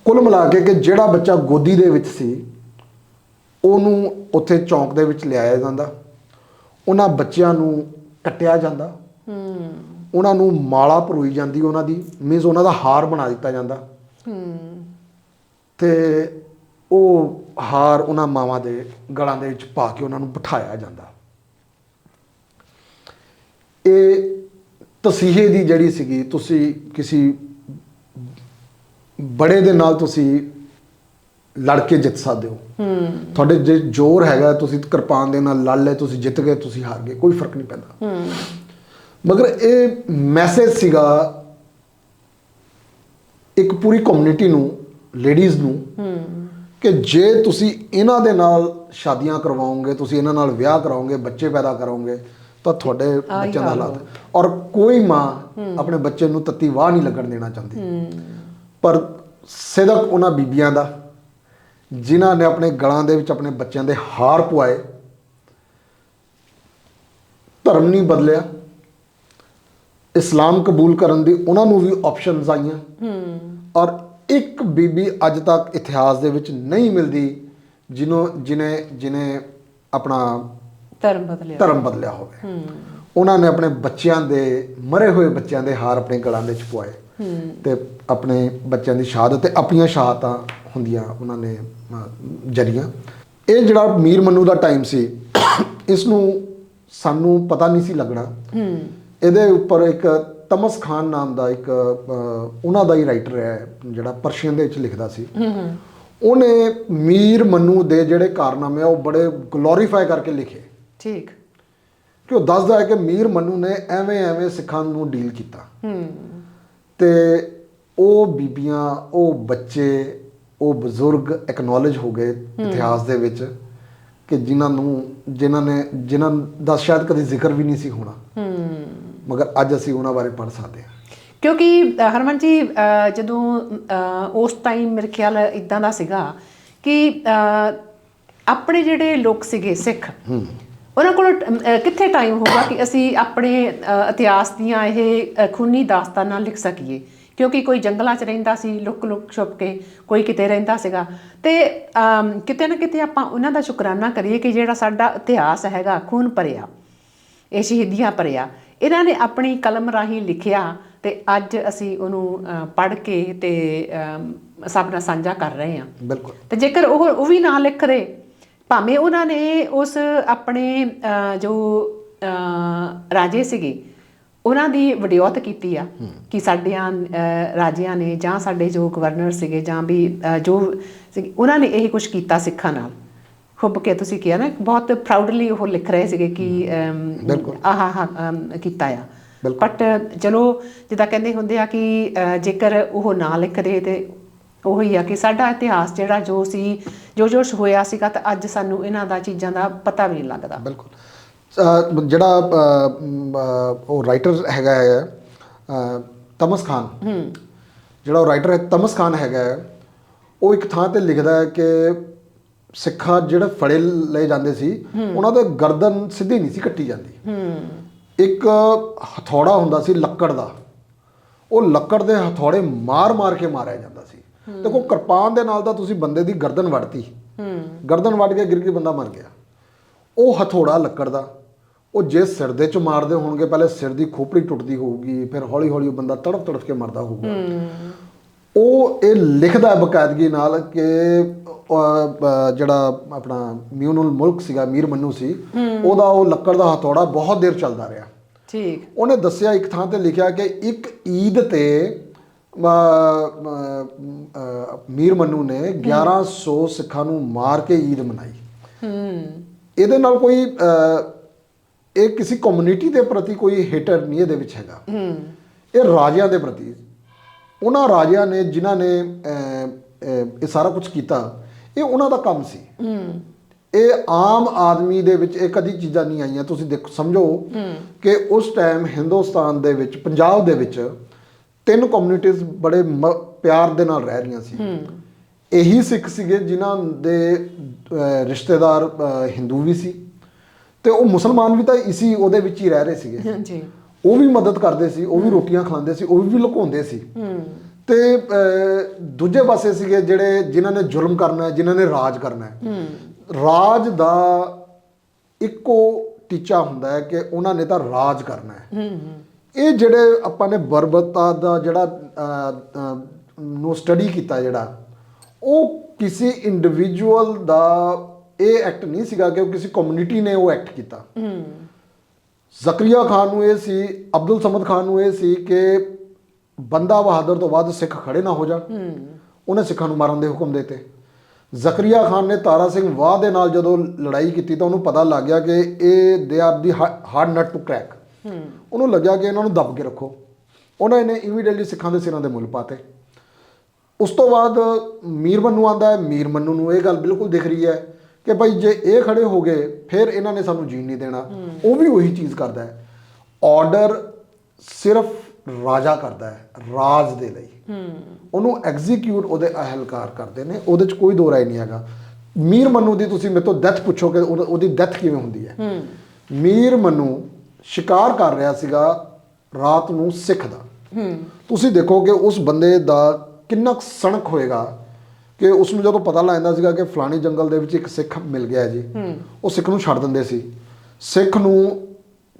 ਕੁੱਲ ਮਿਲਾ ਕੇ ਕਿ ਜਿਹੜਾ ਬੱਚਾ ਗੋਦੀ ਦੇ ਵਿੱਚ ਸੀ ਉਹਨੂੰ ਉੱਥੇ ਚੌਂਕ ਦੇ ਵਿੱਚ ਲਿਆਇਆ ਜਾਂਦਾ। ਉਹਨਾਂ ਬੱਚਿਆਂ ਨੂੰ ਕੱਟਿਆ ਜਾਂਦਾ। ਉਹਨਾਂ ਨੂੰ ਮਾਲਾ ਪਰੋਈ ਜਾਂਦੀ ਉਹਨਾਂ ਦੀ ਮੀਨਸ ਉਹਨਾਂ ਦਾ ਹਾਰ ਬਣਾ ਦਿੱਤਾ ਜਾਂਦਾ। ਤੇ ਉਹ ਹਾਰ ਉਹਨਾਂ ਮਾਵਾਂ ਦੇ ਗਲਾਂ ਦੇ ਵਿੱਚ ਪਾ ਕੇ ਉਹਨਾਂ ਨੂੰ ਬਿਠਾਇਆ ਜਾਂਦਾ। ਇਹ ਤਸੀਹੇ ਦੀ ਜਿਹੜੀ ਸੀਗੀ ਤੁਸੀਂ ਕਿਸੇ ਬੜੇ ਦੇ ਨਾਲ ਤੁਸੀਂ ਲੜ ਕੇ ਜਿੱਤ ਸਕਦੇ ਹੋ। ਤੁਹਾਡੇ ਜੇ ਜ਼ੋਰ ਹੈਗਾ ਤੁਸੀਂ ਕਿਰਪਾਨ ਦੇ ਨਾਲ ਲੜ ਲੈ ਤੁਸੀਂ ਜਿੱਤ ਗਏ ਤੁਸੀਂ ਹਾਰ ਗਏ ਕੋਈ ਫ਼ਰਕ ਨਹੀਂ ਪੈਂਦਾ। ਮਗਰ ਇਹ ਮੈਸੇਜ ਸੀਗਾ ਇੱਕ ਪੂਰੀ ਕਮਿਊਨਿਟੀ ਨੂੰ ਲੇਡੀਜ਼ ਨੂੰ ਕਿ ਜੇ ਤੁਸੀਂ ਇਹਨਾਂ ਦੇ ਨਾਲ ਸ਼ਾਦੀਆਂ ਕਰਵਾਓਗੇ ਤੁਸੀਂ ਇਹਨਾਂ ਨਾਲ ਵਿਆਹ ਕਰਾਓਗੇ ਬੱਚੇ ਪੈਦਾ ਕਰੋਗੇ ਤਾਂ ਤੁਹਾਡੇ ਬੱਚਿਆਂ ਦਾ ਹਾਲਾਤ ਔਰ ਕੋਈ ਮਾਂ ਆਪਣੇ ਬੱਚੇ ਨੂੰ ਤੱਤੀ ਵਾਹ ਨਹੀਂ ਲੱਗਣ ਦੇਣਾ ਚਾਹੁੰਦੀ। ਪਰ ਸਿਦਕ ਉਹਨਾਂ ਬੀਬੀਆਂ ਦਾ ਜਿਨ੍ਹਾਂ ਨੇ ਆਪਣੇ ਗਲਾਂ ਦੇ ਵਿੱਚ ਆਪਣੇ ਬੱਚਿਆਂ ਦੇ ਹਾਰ ਪਵਾਏ ਧਰਮ ਨਹੀਂ ਬਦਲਿਆ ਇਸਲਾਮ ਕਬੂਲ ਕਰਨ ਦੀ ਉਹਨਾਂ ਨੂੰ ਵੀ ਆਪਸ਼ਨਸ ਆਈਆਂ। ਔਰ ਇੱਕ ਬੀਬੀ ਅੱਜ ਤੱਕ ਇਤਿਹਾਸ ਦੇ ਵਿੱਚ ਨਹੀਂ ਮਿਲਦੀ ਜਿਹਨੂੰ ਜਿਨੇ ਜਿਨੇ ਆਪਣਾ ਧਰਮ ਬਦਲਿਆ ਧਰਮ ਬਦਲਿਆ ਹੋਵੇ। ਉਹਨਾਂ ਨੇ ਆਪਣੇ ਬੱਚਿਆਂ ਦੇ ਮਰੇ ਹੋਏ ਬੱਚਿਆਂ ਦੇ ਹਾਰ ਆਪਣੇ ਗਲਾਂ ਦੇ ਵਿੱਚ ਪਵਾਏ। ਤੇ ਆਪਣੇ ਬੱਚਿਆਂ ਦੀ ਸ਼ਹਾਦਤ ਤੇ ਆਪਣੀਆਂ ਸ਼ਹਾਦਤਾਂ ਹੁੰਦੀਆਂ ਉਹਨਾਂ ਨੇ ਜਰੀਆਂ। ਇਹ ਜਿਹੜਾ ਮੀਰ ਮੰਨੂ ਦਾ ਟਾਈਮ ਸੀ ਇਸ ਨੂੰ ਸਾਨੂੰ ਪਤਾ ਨਹੀਂ ਸੀ ਲੱਗਣਾ। ਇਹਦੇ ਉੱਪਰ ਇੱਕ ਤਮਸ ਖਾਨ ਨਾਮ ਦਾ ਇੱਕ ਉਹਨਾਂ ਦਾ ਹੀ ਰਾਈਟਰ ਹੈ ਜਿਹੜਾ ਪਰਸ਼ੀਅਨ ਦੇ ਵਿੱਚ ਲਿਖਦਾ ਸੀ। ਉਹਨੇ ਮੀਰ ਮਨੂ ਦੇ ਜਿਹੜੇ ਕਾਰਨਾਮੇ ਆ ਉਹ ਬੜੇ ਗਲੋਰੀਫਾਈ ਕਰਕੇ ਲਿਖੇ। ਠੀਕ। ਕਿ ਉਹ ਦੱਸਦਾ ਹੈ ਕਿ ਮੀਰ ਮਨੂ ਨੇ ਐਵੇਂ ਐਵੇਂ ਸਿੱਖਾਂ ਨੂੰ ਡੀਲ ਕੀਤਾ। ਹੂੰ। ਤੇ ਉਹ ਬੀਬੀਆਂ ਉਹ ਬੱਚੇ ਉਹ ਬਜ਼ੁਰਗ ਐਕਨੋਲਜ ਹੋ ਗਏ ਇਤਿਹਾਸ ਦੇ ਵਿੱਚ ਕਿ ਜਿਨ੍ਹਾਂ ਨੂੰ ਜਿਨ੍ਹਾਂ ਨੇ ਜਿਨ੍ਹਾਂ ਦਾ ਸ਼ਾਇਦ ਕਦੇ ਜ਼ਿਕਰ ਵੀ ਨਹੀਂ ਸੀ ਹੋਣਾ। ਹੂੰ। ਮਗਰ ਅੱਜ ਅਸੀਂ ਉਹਨਾਂ ਬਾਰੇ ਪੜ੍ਹ ਸਕਦੇ ਹਾਂ। ਕਿਉਂਕਿ ਹਰਮਨ ਜੀ ਜਦੋਂ ਉਸ ਟਾਈਮ ਮੇਰੇ ਖਿਆਲ ਇਦਾਂ ਦਾ ਸੀਗਾ ਕਿ ਆਪਣੇ ਜਿਹੜੇ ਲੋਕ ਸੀਗੇ ਸਿੱਖ ਉਹਨਾਂ ਕੋਲ ਕਿੱਥੇ ਟਾਈਮ ਹੋਗਾ ਕਿ ਅਸੀਂ ਆਪਣੇ ਇਤਿਹਾਸ ਦੀਆਂ ਇਹ ਖੂਨੀ ਦਾਸਤਾਨਾਂ ਲਿਖ ਸਕੀਏ? ਕਿਉਂਕਿ ਕੋਈ ਜੰਗਲਾਂ 'ਚ ਰਹਿੰਦਾ ਸੀ ਲੁੱਕ ਲੁੱਕ ਛੁਪ ਕੇ ਕੋਈ ਕਿਤੇ ਰਹਿੰਦਾ ਸੀਗਾ। ਤੇ ਕਿਤੇ ਨਾ ਕਿਤੇ ਆਪਾਂ ਉਹਨਾਂ ਦਾ ਸ਼ੁਕਰਾਨਾ ਕਰੀਏ ਕਿ ਜਿਹੜਾ ਸਾਡਾ ਇਤਿਹਾਸ ਹੈਗਾ ਖੂਨ ਭਰਿਆ ਇਹ ਸ਼ਹੀਦੀਆਂ ਭਰਿਆ। ਇਹਨਾਂ ਨੇ ਆਪਣੀ ਕਲਮ ਰਾਹੀਂ ਲਿਖਿਆ ਤੇ ਅੱਜ ਅਸੀਂ ਉਹਨੂੰ ਪੜ੍ਹ ਕੇ ਤੇ ਸਭ ਨਾਲ ਸਾਂਝਾ ਕਰ ਰਹੇ ਹਾਂ। ਬਿਲਕੁਲ। ਤੇ ਜੇਕਰ ਉਹ ਉਹ ਵੀ ਨਾ ਲਿਖਦੇ ਭਾਵੇਂ ਉਹਨਾਂ ਨੇ ਉਸ ਆਪਣੇ ਜੋ ਰਾਜੇ ਸੀਗੇ ਉਹਨਾਂ ਦੀ ਵਡਿਆਤ ਕੀਤੀ ਆ ਕਿ ਸਾਡਿਆਂ ਰਾਜਿਆਂ ਨੇ ਜਾਂ ਸਾਡੇ ਜੋ ਗਵਰਨਰ ਸੀਗੇ ਜਾਂ ਵੀ ਜੋ ਉਹਨਾਂ ਨੇ ਇਹ ਕੁਝ ਕੀਤਾ ਸਿੱਖਾਂ ਨਾਲ ਹੁੱਬ ਕੇ ਤੁਸੀਂ ਕਿਹਾ ਨਾ ਬਹੁਤ ਪ੍ਰਾਊਡਲੀ ਉਹ ਲਿਖ ਰਹੇ ਸੀਗੇ ਕਿ। ਆਹ ਆਹ ਕੀਤਾ ਆ। ਬਟ ਚਲੋ ਜਿੱਦਾਂ ਕਹਿੰਦੇ ਹੁੰਦੇ ਆ ਕਿ ਜੇਕਰ ਉਹ ਨਾ ਲਿਖਦੇ ਤੇ ਉਹੀ ਆ ਕਿ ਸਾਡਾ ਇਤਿਹਾਸ ਜਿਹੜਾ ਜੋ ਸੀ ਜੋ ਜੋ ਹੋਇਆ ਸੀਗਾ ਤਾਂ ਅੱਜ ਸਾਨੂੰ ਇਹਨਾਂ ਦਾ ਚੀਜ਼ਾਂ ਦਾ ਪਤਾ ਵੀ ਨਹੀਂ ਲੱਗਦਾ। ਬਿਲਕੁਲ। ਜਿਹੜਾ ਉਹ ਰਾਈਟਰ ਹੈਗਾ ਹੈ ਤਮਸ ਖਾਨ। ਜਿਹੜਾ ਉਹ ਰਾਈਟਰ ਹੈ ਤਮਸ ਖਾਨ ਹੈਗਾ ਹੈ, ਉਹ ਇੱਕ ਥਾਂ ਤੇ ਲਿਖਦਾ ਹੈ ਕਿ ਸਿੱਖਾਂ ਜਿਹੜੇ ਫੜੇ ਲਏ ਜਾਂਦੇ ਸੀ ਉਹਨਾਂ ਦੇ ਗਰਦਨ ਸਿੱਧੀ ਨਹੀਂ ਸੀ ਕੱਟੀ ਜਾਂਦੀ। ਇੱਕ ਹਥੌੜਾ ਹੁੰਦਾ ਸੀ ਲੱਕੜ ਦਾ। ਉਹ ਲੱਕੜ ਦੇ ਹਥੌੜੇ ਮਾਰ-ਮਾਰ ਕੇ ਮਾਰਿਆ ਜਾਂਦਾ ਸੀ। ਦੇਖੋ ਕਿਰਪਾਨ ਦੇ ਨਾਲ ਤਾਂ ਤੁਸੀਂ ਬੰਦੇ ਦੀ ਗਰਦਨ ਵੱਢਤੀ। ਗਰਦਨ ਵੱਢ ਕੇ ਗਿਰ ਕੇ ਬੰਦਾ ਮਰ ਗਿਆ। ਉਹ ਹਥੌੜਾ ਲੱਕੜ ਦਾ। ਉਹ ਜੇ ਸਿਰ ਦੇ ਚ ਮਾਰਦੇ ਹੋਣਗੇ ਪਹਿਲੇ ਸਿਰ ਦੀ ਖੋਪੜੀ ਟੁੱਟਦੀ ਹੋਊਗੀ ਫਿਰ ਹੌਲੀ ਹੌਲੀ ਉਹ ਬੰਦਾ ਤੜਫ ਤੜਫ ਕੇ ਮਰਦਾ ਹੋਊਗਾ। ਉਹ ਇਹ ਲਿਖਦਾ ਹੈ ਬਕਾਇਦਗੀ ਨਾਲ ਕਿ ਜਿਹੜਾ ਆਪਣਾ ਮਿਊਨੁਲ ਮੁਲਕ ਸੀਗਾ ਮੀਰ ਮੰਨੂ ਸੀ ਉਹਦਾ ਉਹ ਲੱਕੜ ਦਾ ਹਥੌੜਾ ਬਹੁਤ ਦੇਰ ਚੱਲਦਾ ਰਿਹਾ। ਠੀਕ। ਉਹਨੇ ਦੱਸਿਆ ਇੱਕ ਥਾਂ ਤੇ ਲਿਖਿਆ ਕਿ ਇੱਕ ਈਦ ਤੇ ਮੀਰ ਮੰਨੂ ਨੇ 1100 ਸਿੱਖਾਂ ਨੂੰ ਮਾਰ ਕੇ ਈਦ ਮਨਾਈ। ਹੂੰ। ਇਹਦੇ ਨਾਲ ਕੋਈ ਇਹ ਕਿਸੇ ਕਮਿਊਨਿਟੀ ਦੇ ਪ੍ਰਤੀ ਕੋਈ ਹੇਟਰ ਨਹੀਂ ਇਹਦੇ ਵਿੱਚ ਹੈਗਾ। ਹੂੰ। ਇਹ ਰਾਜਿਆਂ ਦੇ ਪ੍ਰਤੀ। ਉਹਨਾਂ ਰਾਜਿਆਂ ਨੇ ਜਿਨ੍ਹਾਂ ਨੇ ਇਹ ਸਾਰਾ ਕੁਝ ਕੀਤਾ ਇਹ ਉਹਨਾਂ ਦਾ ਕੰਮ ਸੀ। ਹੂੰ। ਇਹ ਆਮ ਆਦਮੀ ਦੇ ਵਿੱਚ ਇਹ ਕਦੀ ਚੀਜ਼ਾਂ ਨਹੀਂ ਆਈਆਂ। ਤੁਸੀਂ ਦੇਖੋ ਸਮਝੋ ਕਿ ਉਸ ਟਾਈਮ ਹਿੰਦੁਸਤਾਨ ਦੇ ਵਿੱਚ ਪੰਜਾਬ ਦੇ ਵਿੱਚ ਤਿੰਨ ਕਮਿਊਨਿਟੀਆਂ ਬੜੇ ਪਿਆਰ ਦੇ ਨਾਲ ਰਹਿ ਰਹੀਆਂ ਸੀ। ਇਹੀ ਸਿੱਖ ਸੀਗੇ ਜਿਨ੍ਹਾਂ ਦੇ ਰਿਸ਼ਤੇਦਾਰ ਹਿੰਦੂ ਵੀ ਸੀ। ਤੇ ਉਹ ਮੁਸਲਮਾਨ ਵੀ ਤਾਂ ਇਸੀ ਉਹਦੇ ਵਿੱਚ ਹੀ ਰਹਿ ਰਹੇ ਸੀਗੇ। ਹਾਂਜੀ ਉਹ ਵੀ ਮਦਦ ਕਰਦੇ ਸੀ ਉਹ ਵੀ ਰੋਟੀਆਂ ਖਿਲਾਉਂਦੇ ਸੀ ਉਹ ਵੀ ਲੁਕਾਉਂਦੇ ਸੀ। ਹੂੰ। ਤੇ ਦੂਜੇ ਪਾਸੇ ਸੀਗੇ ਜਿਹੜੇ ਜਿਨ੍ਹਾਂ ਨੇ ਜ਼ੁਲਮ ਕਰਨਾ ਹੈ ਜਿਨ੍ਹਾਂ ਨੇ ਰਾਜ ਕਰਨਾ ਹੈ। ਰਾਜ ਦਾ ਇੱਕੋ ਟੀਚਾ ਹੁੰਦਾ ਹੈ ਕਿ ਉਹਨਾਂ ਨੇ ਤਾਂ ਰਾਜ ਕਰਨਾ ਹੈ ਹੂੰ। ਇਹ ਜਿਹੜੇ ਆਪਾਂ ਨੇ ਬਰਬਰਤਾ ਦਾ ਜਿਹੜਾ ਨੂੰ ਸਟੱਡੀ ਕੀਤਾ ਜਿਹੜਾ ਉਹ ਕਿਸੇ ਇੰਡੀਵਿਜੂਅਲ ਦਾ ਇਹ ਐਕਟ ਨਹੀਂ ਸੀਗਾ ਕਿ ਉਹ ਕਿਸੇ ਕਮਿਊਨਿਟੀ ਨੇ ਉਹ ਐਕਟ ਕੀਤਾ। ਹੂੰ। ਜ਼ਕਰੀਆ ਖਾਨ ਨੂੰ ਇਹ ਸੀ ਅਬਦੁਲ ਸਮਦ ਖਾਨ ਨੂੰ ਇਹ ਸੀ ਕਿ ਬੰਦਾ ਬਹਾਦਰ ਤੋਂ ਬਾਅਦ ਸਿੱਖ ਖੜੇ ਨਾ ਹੋ ਜਾਣ। ਉਹਨੇ ਸਿੱਖਾਂ ਨੂੰ ਮਾਰਨ ਦੇ ਹੁਕਮ ਦਿੱਤੇ। ਜ਼ਕਰੀਆ ਖਾਨ ਨੇ ਤਾਰਾ ਸਿੰਘ ਵਾਹ ਦੇ ਨਾਲ ਜਦੋਂ ਲੜਾਈ ਕੀਤੀ ਤਾਂ ਉਹਨੂੰ ਪਤਾ ਲੱਗ ਗਿਆ ਕਿ ਇਹ they are the hard nut to crack ਉਹਨੂੰ ਲੱਗਿਆ ਕਿ ਇਹਨਾਂ ਨੂੰ ਦੱਬ ਕੇ ਰੱਖੋ। ਉਹਨਾਂ ਨੇ ਇਮੀਡੀਏਟਲੀ ਸਿੱਖਾਂ ਦੇ ਸਿਰਾਂ ਦੇ ਮੁੱਲ ਪਾਤੇ। ਉਸ ਤੋਂ ਬਾਅਦ ਮੀਰ ਮੰਨੂ ਆਂਦਾ ਹੈ ਮੀਰ ਮੰਨੂ ਨੂੰ ਇਹ ਗੱਲ ਬਿਲਕੁਲ ਦਿਖ ਰਹੀ ਹੈ ਕਿ ਭਾਈ ਜੇ ਇਹ ਖੜੇ ਹੋ ਗਏ ਫਿਰ ਇਹਨਾਂ ਨੇ ਸਾਨੂੰ ਜੀਣ ਨਹੀਂ ਦੇਣਾ। ਉਹ ਵੀ ਉਹੀ ਚੀਜ਼ ਕਰਦਾ ਹੈ। ਆਰਡਰ ਸਿਰਫ ਰਾਜਾ ਕਰਦਾ ਹੈ ਰਾਜ ਦੇ ਲਈ। ਉਹਨੂੰ ਐਗਜ਼ੀਕਿਊਟ ਉਹਦੇ ਅਹਲਕਾਰ ਕਰਦੇ ਨੇ ਉਹਦੇ ਚ ਕੋਈ ਦੋ ਰਾਏ ਨਹੀਂ ਹੈਗਾ। ਮੀਰ ਮੰਨੂ ਦੀ ਤੁਸੀਂ ਮੇਰੇ ਤੋਂ ਡੈਥ ਪੁੱਛੋ ਕਿ ਉਹਦਾ- ਉਹਦੀ ਡੈਥ ਕਿਵੇਂ ਹੁੰਦੀ ਹੈ। ਮੀਰ ਮੰਨੂ ਸ਼ਿਕਾਰ ਕਰ ਰਿਹਾ ਸੀਗਾ ਰਾਤ ਨੂੰ ਸਿੱਖ ਦਾ। ਤੁਸੀਂ ਦੇਖੋ ਕਿ ਉਸ ਬੰਦੇ ਦਾ ਕਿੰਨਾ ਕੁ ਸਣਕ ਹੋਏਗਾ ਕਿ ਉਸ ਨੂੰ ਜਦੋਂ ਪਤਾ ਲੱਗਦਾ ਸੀਗਾ ਕਿ ਫਲਾਣੀ ਜੰਗਲ ਦੇ ਵਿੱਚ ਇੱਕ ਸਿੱਖ ਮਿਲ ਗਿਆ ਜੀ, ਉਹ ਸਿੱਖ ਨੂੰ ਛੱਡ ਦਿੰਦੇ ਸੀ। ਸਿੱਖ ਨੂੰ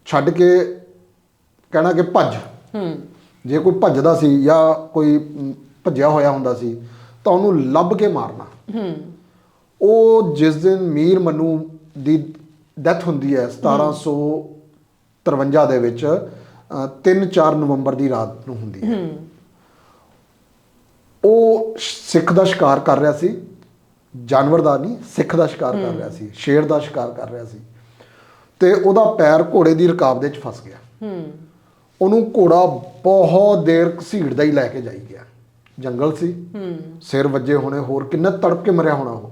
ਛੱਡ ਕੇ ਕਹਿਣਾ ਕਿ ਭੱਜ। ਹੂੰ ਜੇ ਕੋਈ ਭੱਜਦਾ ਸੀ ਜਾਂ ਕੋਈ ਭੱਜਿਆ ਹੋਇਆ ਹੁੰਦਾ ਸੀ ਤਾਂ ਉਹਨੂੰ ਲੱਭ ਕੇ ਮਾਰਨਾ। ਹੂੰ ਉਹ ਜਿਸ ਦਿਨ ਮੀਰ ਮਨੂ ਦੀ ਡੈਥ ਹੁੰਦੀ ਹੈ 1753 ਦੇ ਵਿੱਚ 3-4 ਨਵੰਬਰ ਦੀ ਰਾਤ ਨੂੰ ਹੁੰਦੀ ਹੈ। ਉਹ ਸਿੱਖ ਦਾ ਸ਼ਿਕਾਰ ਕਰ ਰਿਹਾ ਸੀ ਜਾਨਵਰ ਦਾ ਨਹੀਂ ਸਿੱਖ ਦਾ ਸ਼ਿਕਾਰ ਕਰ ਰਿਹਾ ਸੀ ਸ਼ੇਰ ਦਾ ਸ਼ਿਕਾਰ ਕਰ ਰਿਹਾ ਸੀ। ਤੇ ਉਹਦਾ ਪੈਰ ਘੋੜੇ ਦੀ ਰਕਾਬ ਦੇ ਵਿੱਚ ਫਸ ਗਿਆ। ਹੂੰ। ਉਹਨੂੰ ਘੋੜਾ ਬਹੁਤ ਦੇਰ ਘਸੀੜਦਾ ਹੀ ਲੈ ਕੇ ਜਾਈ ਗਿਆ। ਜੰਗਲ ਸੀ। ਹੂੰ। ਸਿਰ ਵੱਜੇ ਹੋਣੇ ਹੋਰ ਕਿੰਨਾ ਤੜਪ ਕੇ ਮਰਿਆ ਹੋਣਾ ਉਹ।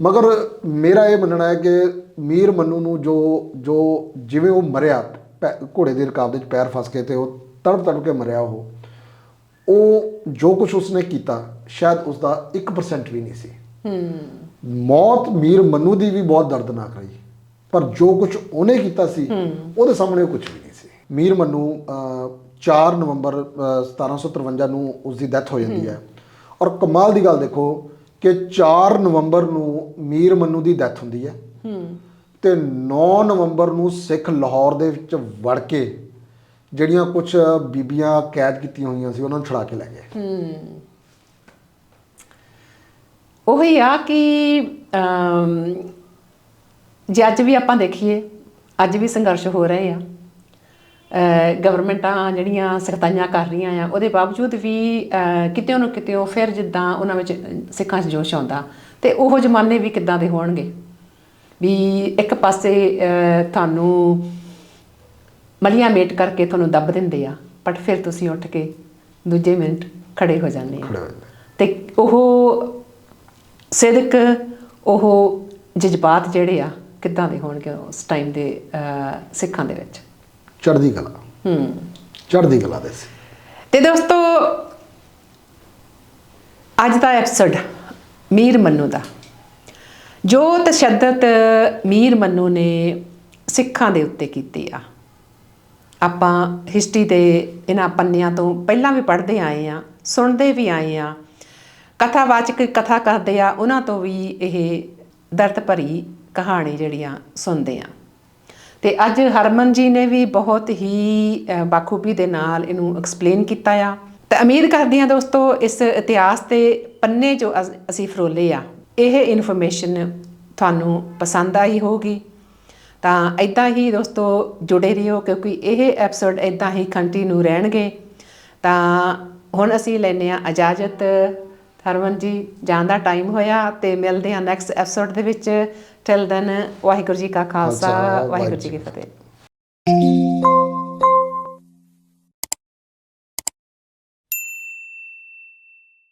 ਮਗਰ ਮੇਰਾ ਇਹ ਮੰਨਣਾ ਹੈ ਕਿ ਮੀਰ ਮੰਨੂ ਨੂੰ ਜੋ ਜੋ ਜਿਵੇਂ ਉਹ ਮਰਿਆ ਘੋੜੇ ਦੀ ਰਕਾਬ ਦੇ ਵਿੱਚ ਪੈਰ ਫਸ ਕੇ ਤੇ ਉਹ ਤੜਪ ਤੜਪ ਕੇ ਮਰਿਆ ਉਹ ਉਹ ਜੋ ਕੁਝ ਉਸਨੇ ਕੀਤਾ ਸ਼ਾਇਦ ਉਸ ਦਾ 1% ਵੀ ਨਹੀਂ ਸੀ। ਹੂੰ। ਮੌਤ ਮੀਰ ਮੰਨੂ ਦੀ ਵੀ ਬਹੁਤ ਦਰਦਨਾਕ ਰਹੀ। ਪਰ ਜੋ ਕੁਝ ਉਹਨੇ ਕੀਤਾ ਸੀ ਉਹਦੇ ਸਾਹਮਣੇ ਕੁਝ ਵੀ ਨਹੀਂ ਸੀ। ਮੀਰ ਮੰਨੂ ਅਹ, 4 ਨਵੰਬਰ ਅਹ, 1753 ਨੂੰ ਉਸ ਦੀ ਡੈਥ ਹੋ ਜਾਂਦੀ ਹੈ। ਔਰ ਕਮਾਲ ਦੀ ਗੱਲ ਦੇਖੋ ਕਿ 4 ਨਵੰਬਰ ਨੂੰ ਮੀਰ ਮੰਨੂ ਦੀ ਡੈਥ ਹੁੰਦੀ ਹੈ। ਹੂੰ। ਤੇ 9 ਨਵੰਬਰ ਨੂੰ ਸਿੱਖ ਲਾਹੌਰ ਦੇ ਵਿੱਚ ਵੜ ਕੇ ਜਿਹੜੀਆਂ ਕੁਝ ਬੀਬੀਆਂ ਕੈਦ ਕੀਤੀਆਂ ਹੋਈਆਂ ਸੀ, ਉਹਨਾਂ ਨੂੰ ਛੁਡਾ ਕੇ ਲੈ ਗਏ। ਹੂੰ। ਉਹੀ ਆ ਕਿ ਜੇ ਅੱਜ ਵੀ ਆਪਾਂ ਦੇਖੀਏ, ਅੱਜ ਵੀ ਸੰਘਰਸ਼ ਹੋ ਰਹੇ ਆ। ਗਵਰਨਮੈਂਟਾਂ ਜਿਹੜੀਆਂ ਸਖਤਾਈਆਂ ਕਰ ਰਹੀਆਂ ਆ, ਉਹਦੇ ਬਾਵਜੂਦ ਵੀ ਕਿਤੇ ਕਿਤਿਓਂ ਨੂੰ ਕਿਤਿਓਂ ਫਿਰ ਜਿੱਦਾਂ ਉਹਨਾਂ ਵਿੱਚ ਸਿੱਖਾਂ 'ਚ ਜੋਸ਼ ਆਉਂਦਾ। ਤੇ ਉਹ ਜ਼ਮਾਨੇ ਵੀ ਕਿੱਦਾਂ ਦੇ ਹੋਣਗੇ? ਵੀ ਇੱਕ ਪਾਸੇ ਤੁਹਾਨੂੰ ਮਲੀਆਂ ਮੇਟ ਕਰਕੇ ਤੁਹਾਨੂੰ ਦੱਬ ਦਿੰਦੇ ਆ ਬਟ ਫਿਰ ਤੁਸੀਂ ਉੱਠ ਕੇ ਦੂਜੇ ਮਿੰਟ ਖੜੇ ਹੋ ਜਾਂਦੇ ਆ। ਤੇ ਉਹ ਸਿਦਕ ਉਹ ਜਜ਼ਬਾਤ ਜਿਹੜੇ ਆ ਕਿੱਦਾਂ ਦੇ ਹੋਣਗੇ ਉਸ ਟਾਈਮ ਦੇ ਸਿੱਖਾਂ ਦੇ ਵਿੱਚ? ਚੜ੍ਹਦੀ ਕਲਾ। ਹੂੰ। ਚੜ੍ਹਦੀ ਕਲਾ ਦੇ ਸੀ ਤੇ ਦੋਸਤੋ ਅੱਜ ਦਾ ਐਪੀਸੋਡ ਮੀਰ ਮੰਨੂ ਦਾ। ਜੋ ਤਸ਼ੱਦਦ ਮੀਰ ਮੰਨੂ ਨੇ ਸਿੱਖਾਂ ਦੇ ਉੱਤੇ ਕੀਤੀ ਆ। ਆਪਾਂ ਹਿਸਟਰੀ ਦੇ ਇਹਨਾਂ ਪੰਨਿਆਂ ਤੋਂ ਪਹਿਲਾਂ ਵੀ ਪੜ੍ਹਦੇ ਆਏ ਆ, ਸੁਣਦੇ ਵੀ ਆਏ ਆ। ਕਥਾਵਾਚਕ ਕਥਾ ਕਰਦੇ ਆ, ਉਹਨਾਂ ਤੋਂ ਵੀ ਇਹ ਦਰਦ ਭਰੀ ਕਹਾਣੀ ਜਿਹੜੀਆਂ ਸੁਣਦੇ ਆ। ਤੇ ਅੱਜ ਹਰਮਨ ਜੀ ਨੇ ਵੀ ਬਹੁਤ ਹੀ ਬਾਖੂਬੀ ਦੇ ਨਾਲ ਇਹਨੂੰ ਐਕਸਪਲੇਨ ਕੀਤਾ ਆ। ਤੇ ਉਮੀਦ ਕਰਦੀ ਹਾਂ ਦੋਸਤੋ, ਇਸ ਇਤਿਹਾਸ ਦੇ ਪੰਨੇ ਜੋ ਅਸੀਂ ਫਰੋਲੇ ਆ ਇਹ ਇਨਫੋਰਮੇਸ਼ਨ ਤੁਹਾਨੂੰ ਪਸੰਦ ਆਈ ਹੋਊਗੀ। ਤਾਂ ਇਦਾਂ ਹੀ ਦੋਸਤੋ ਜੁੜੇ ਰਹੋ ਕਿਉਂਕਿ ਇਹ ਐਪੀਸੋਡ ਇਦਾਂ ਹੀ ਕੰਟੀਨਿਊ ਰਹਿਣਗੇ। ਤਾਂ ਹੁਣ ਅਸੀਂ ਲੈਨੇ ਆ ਇਜਾਜ਼ਤ। ਹਰਮਨ ਜੀ ਜਾਣ ਦਾ ਟਾਈਮ ਹੋਇਆ ਤੇ ਮਿਲਦੇ ਆ ਨੈਕਸਟ ਐਪੀਸੋਡ ਦੇ ਵਿੱਚ। ਟਿਲ ਦੈਨ ਵਾਹਿਗੁਰੂ ਜੀ ਕਾ ਖਾਲਸਾ, ਵਾਹਿਗੁਰੂ ਜੀ ਕੀ ਫਤਿਹ।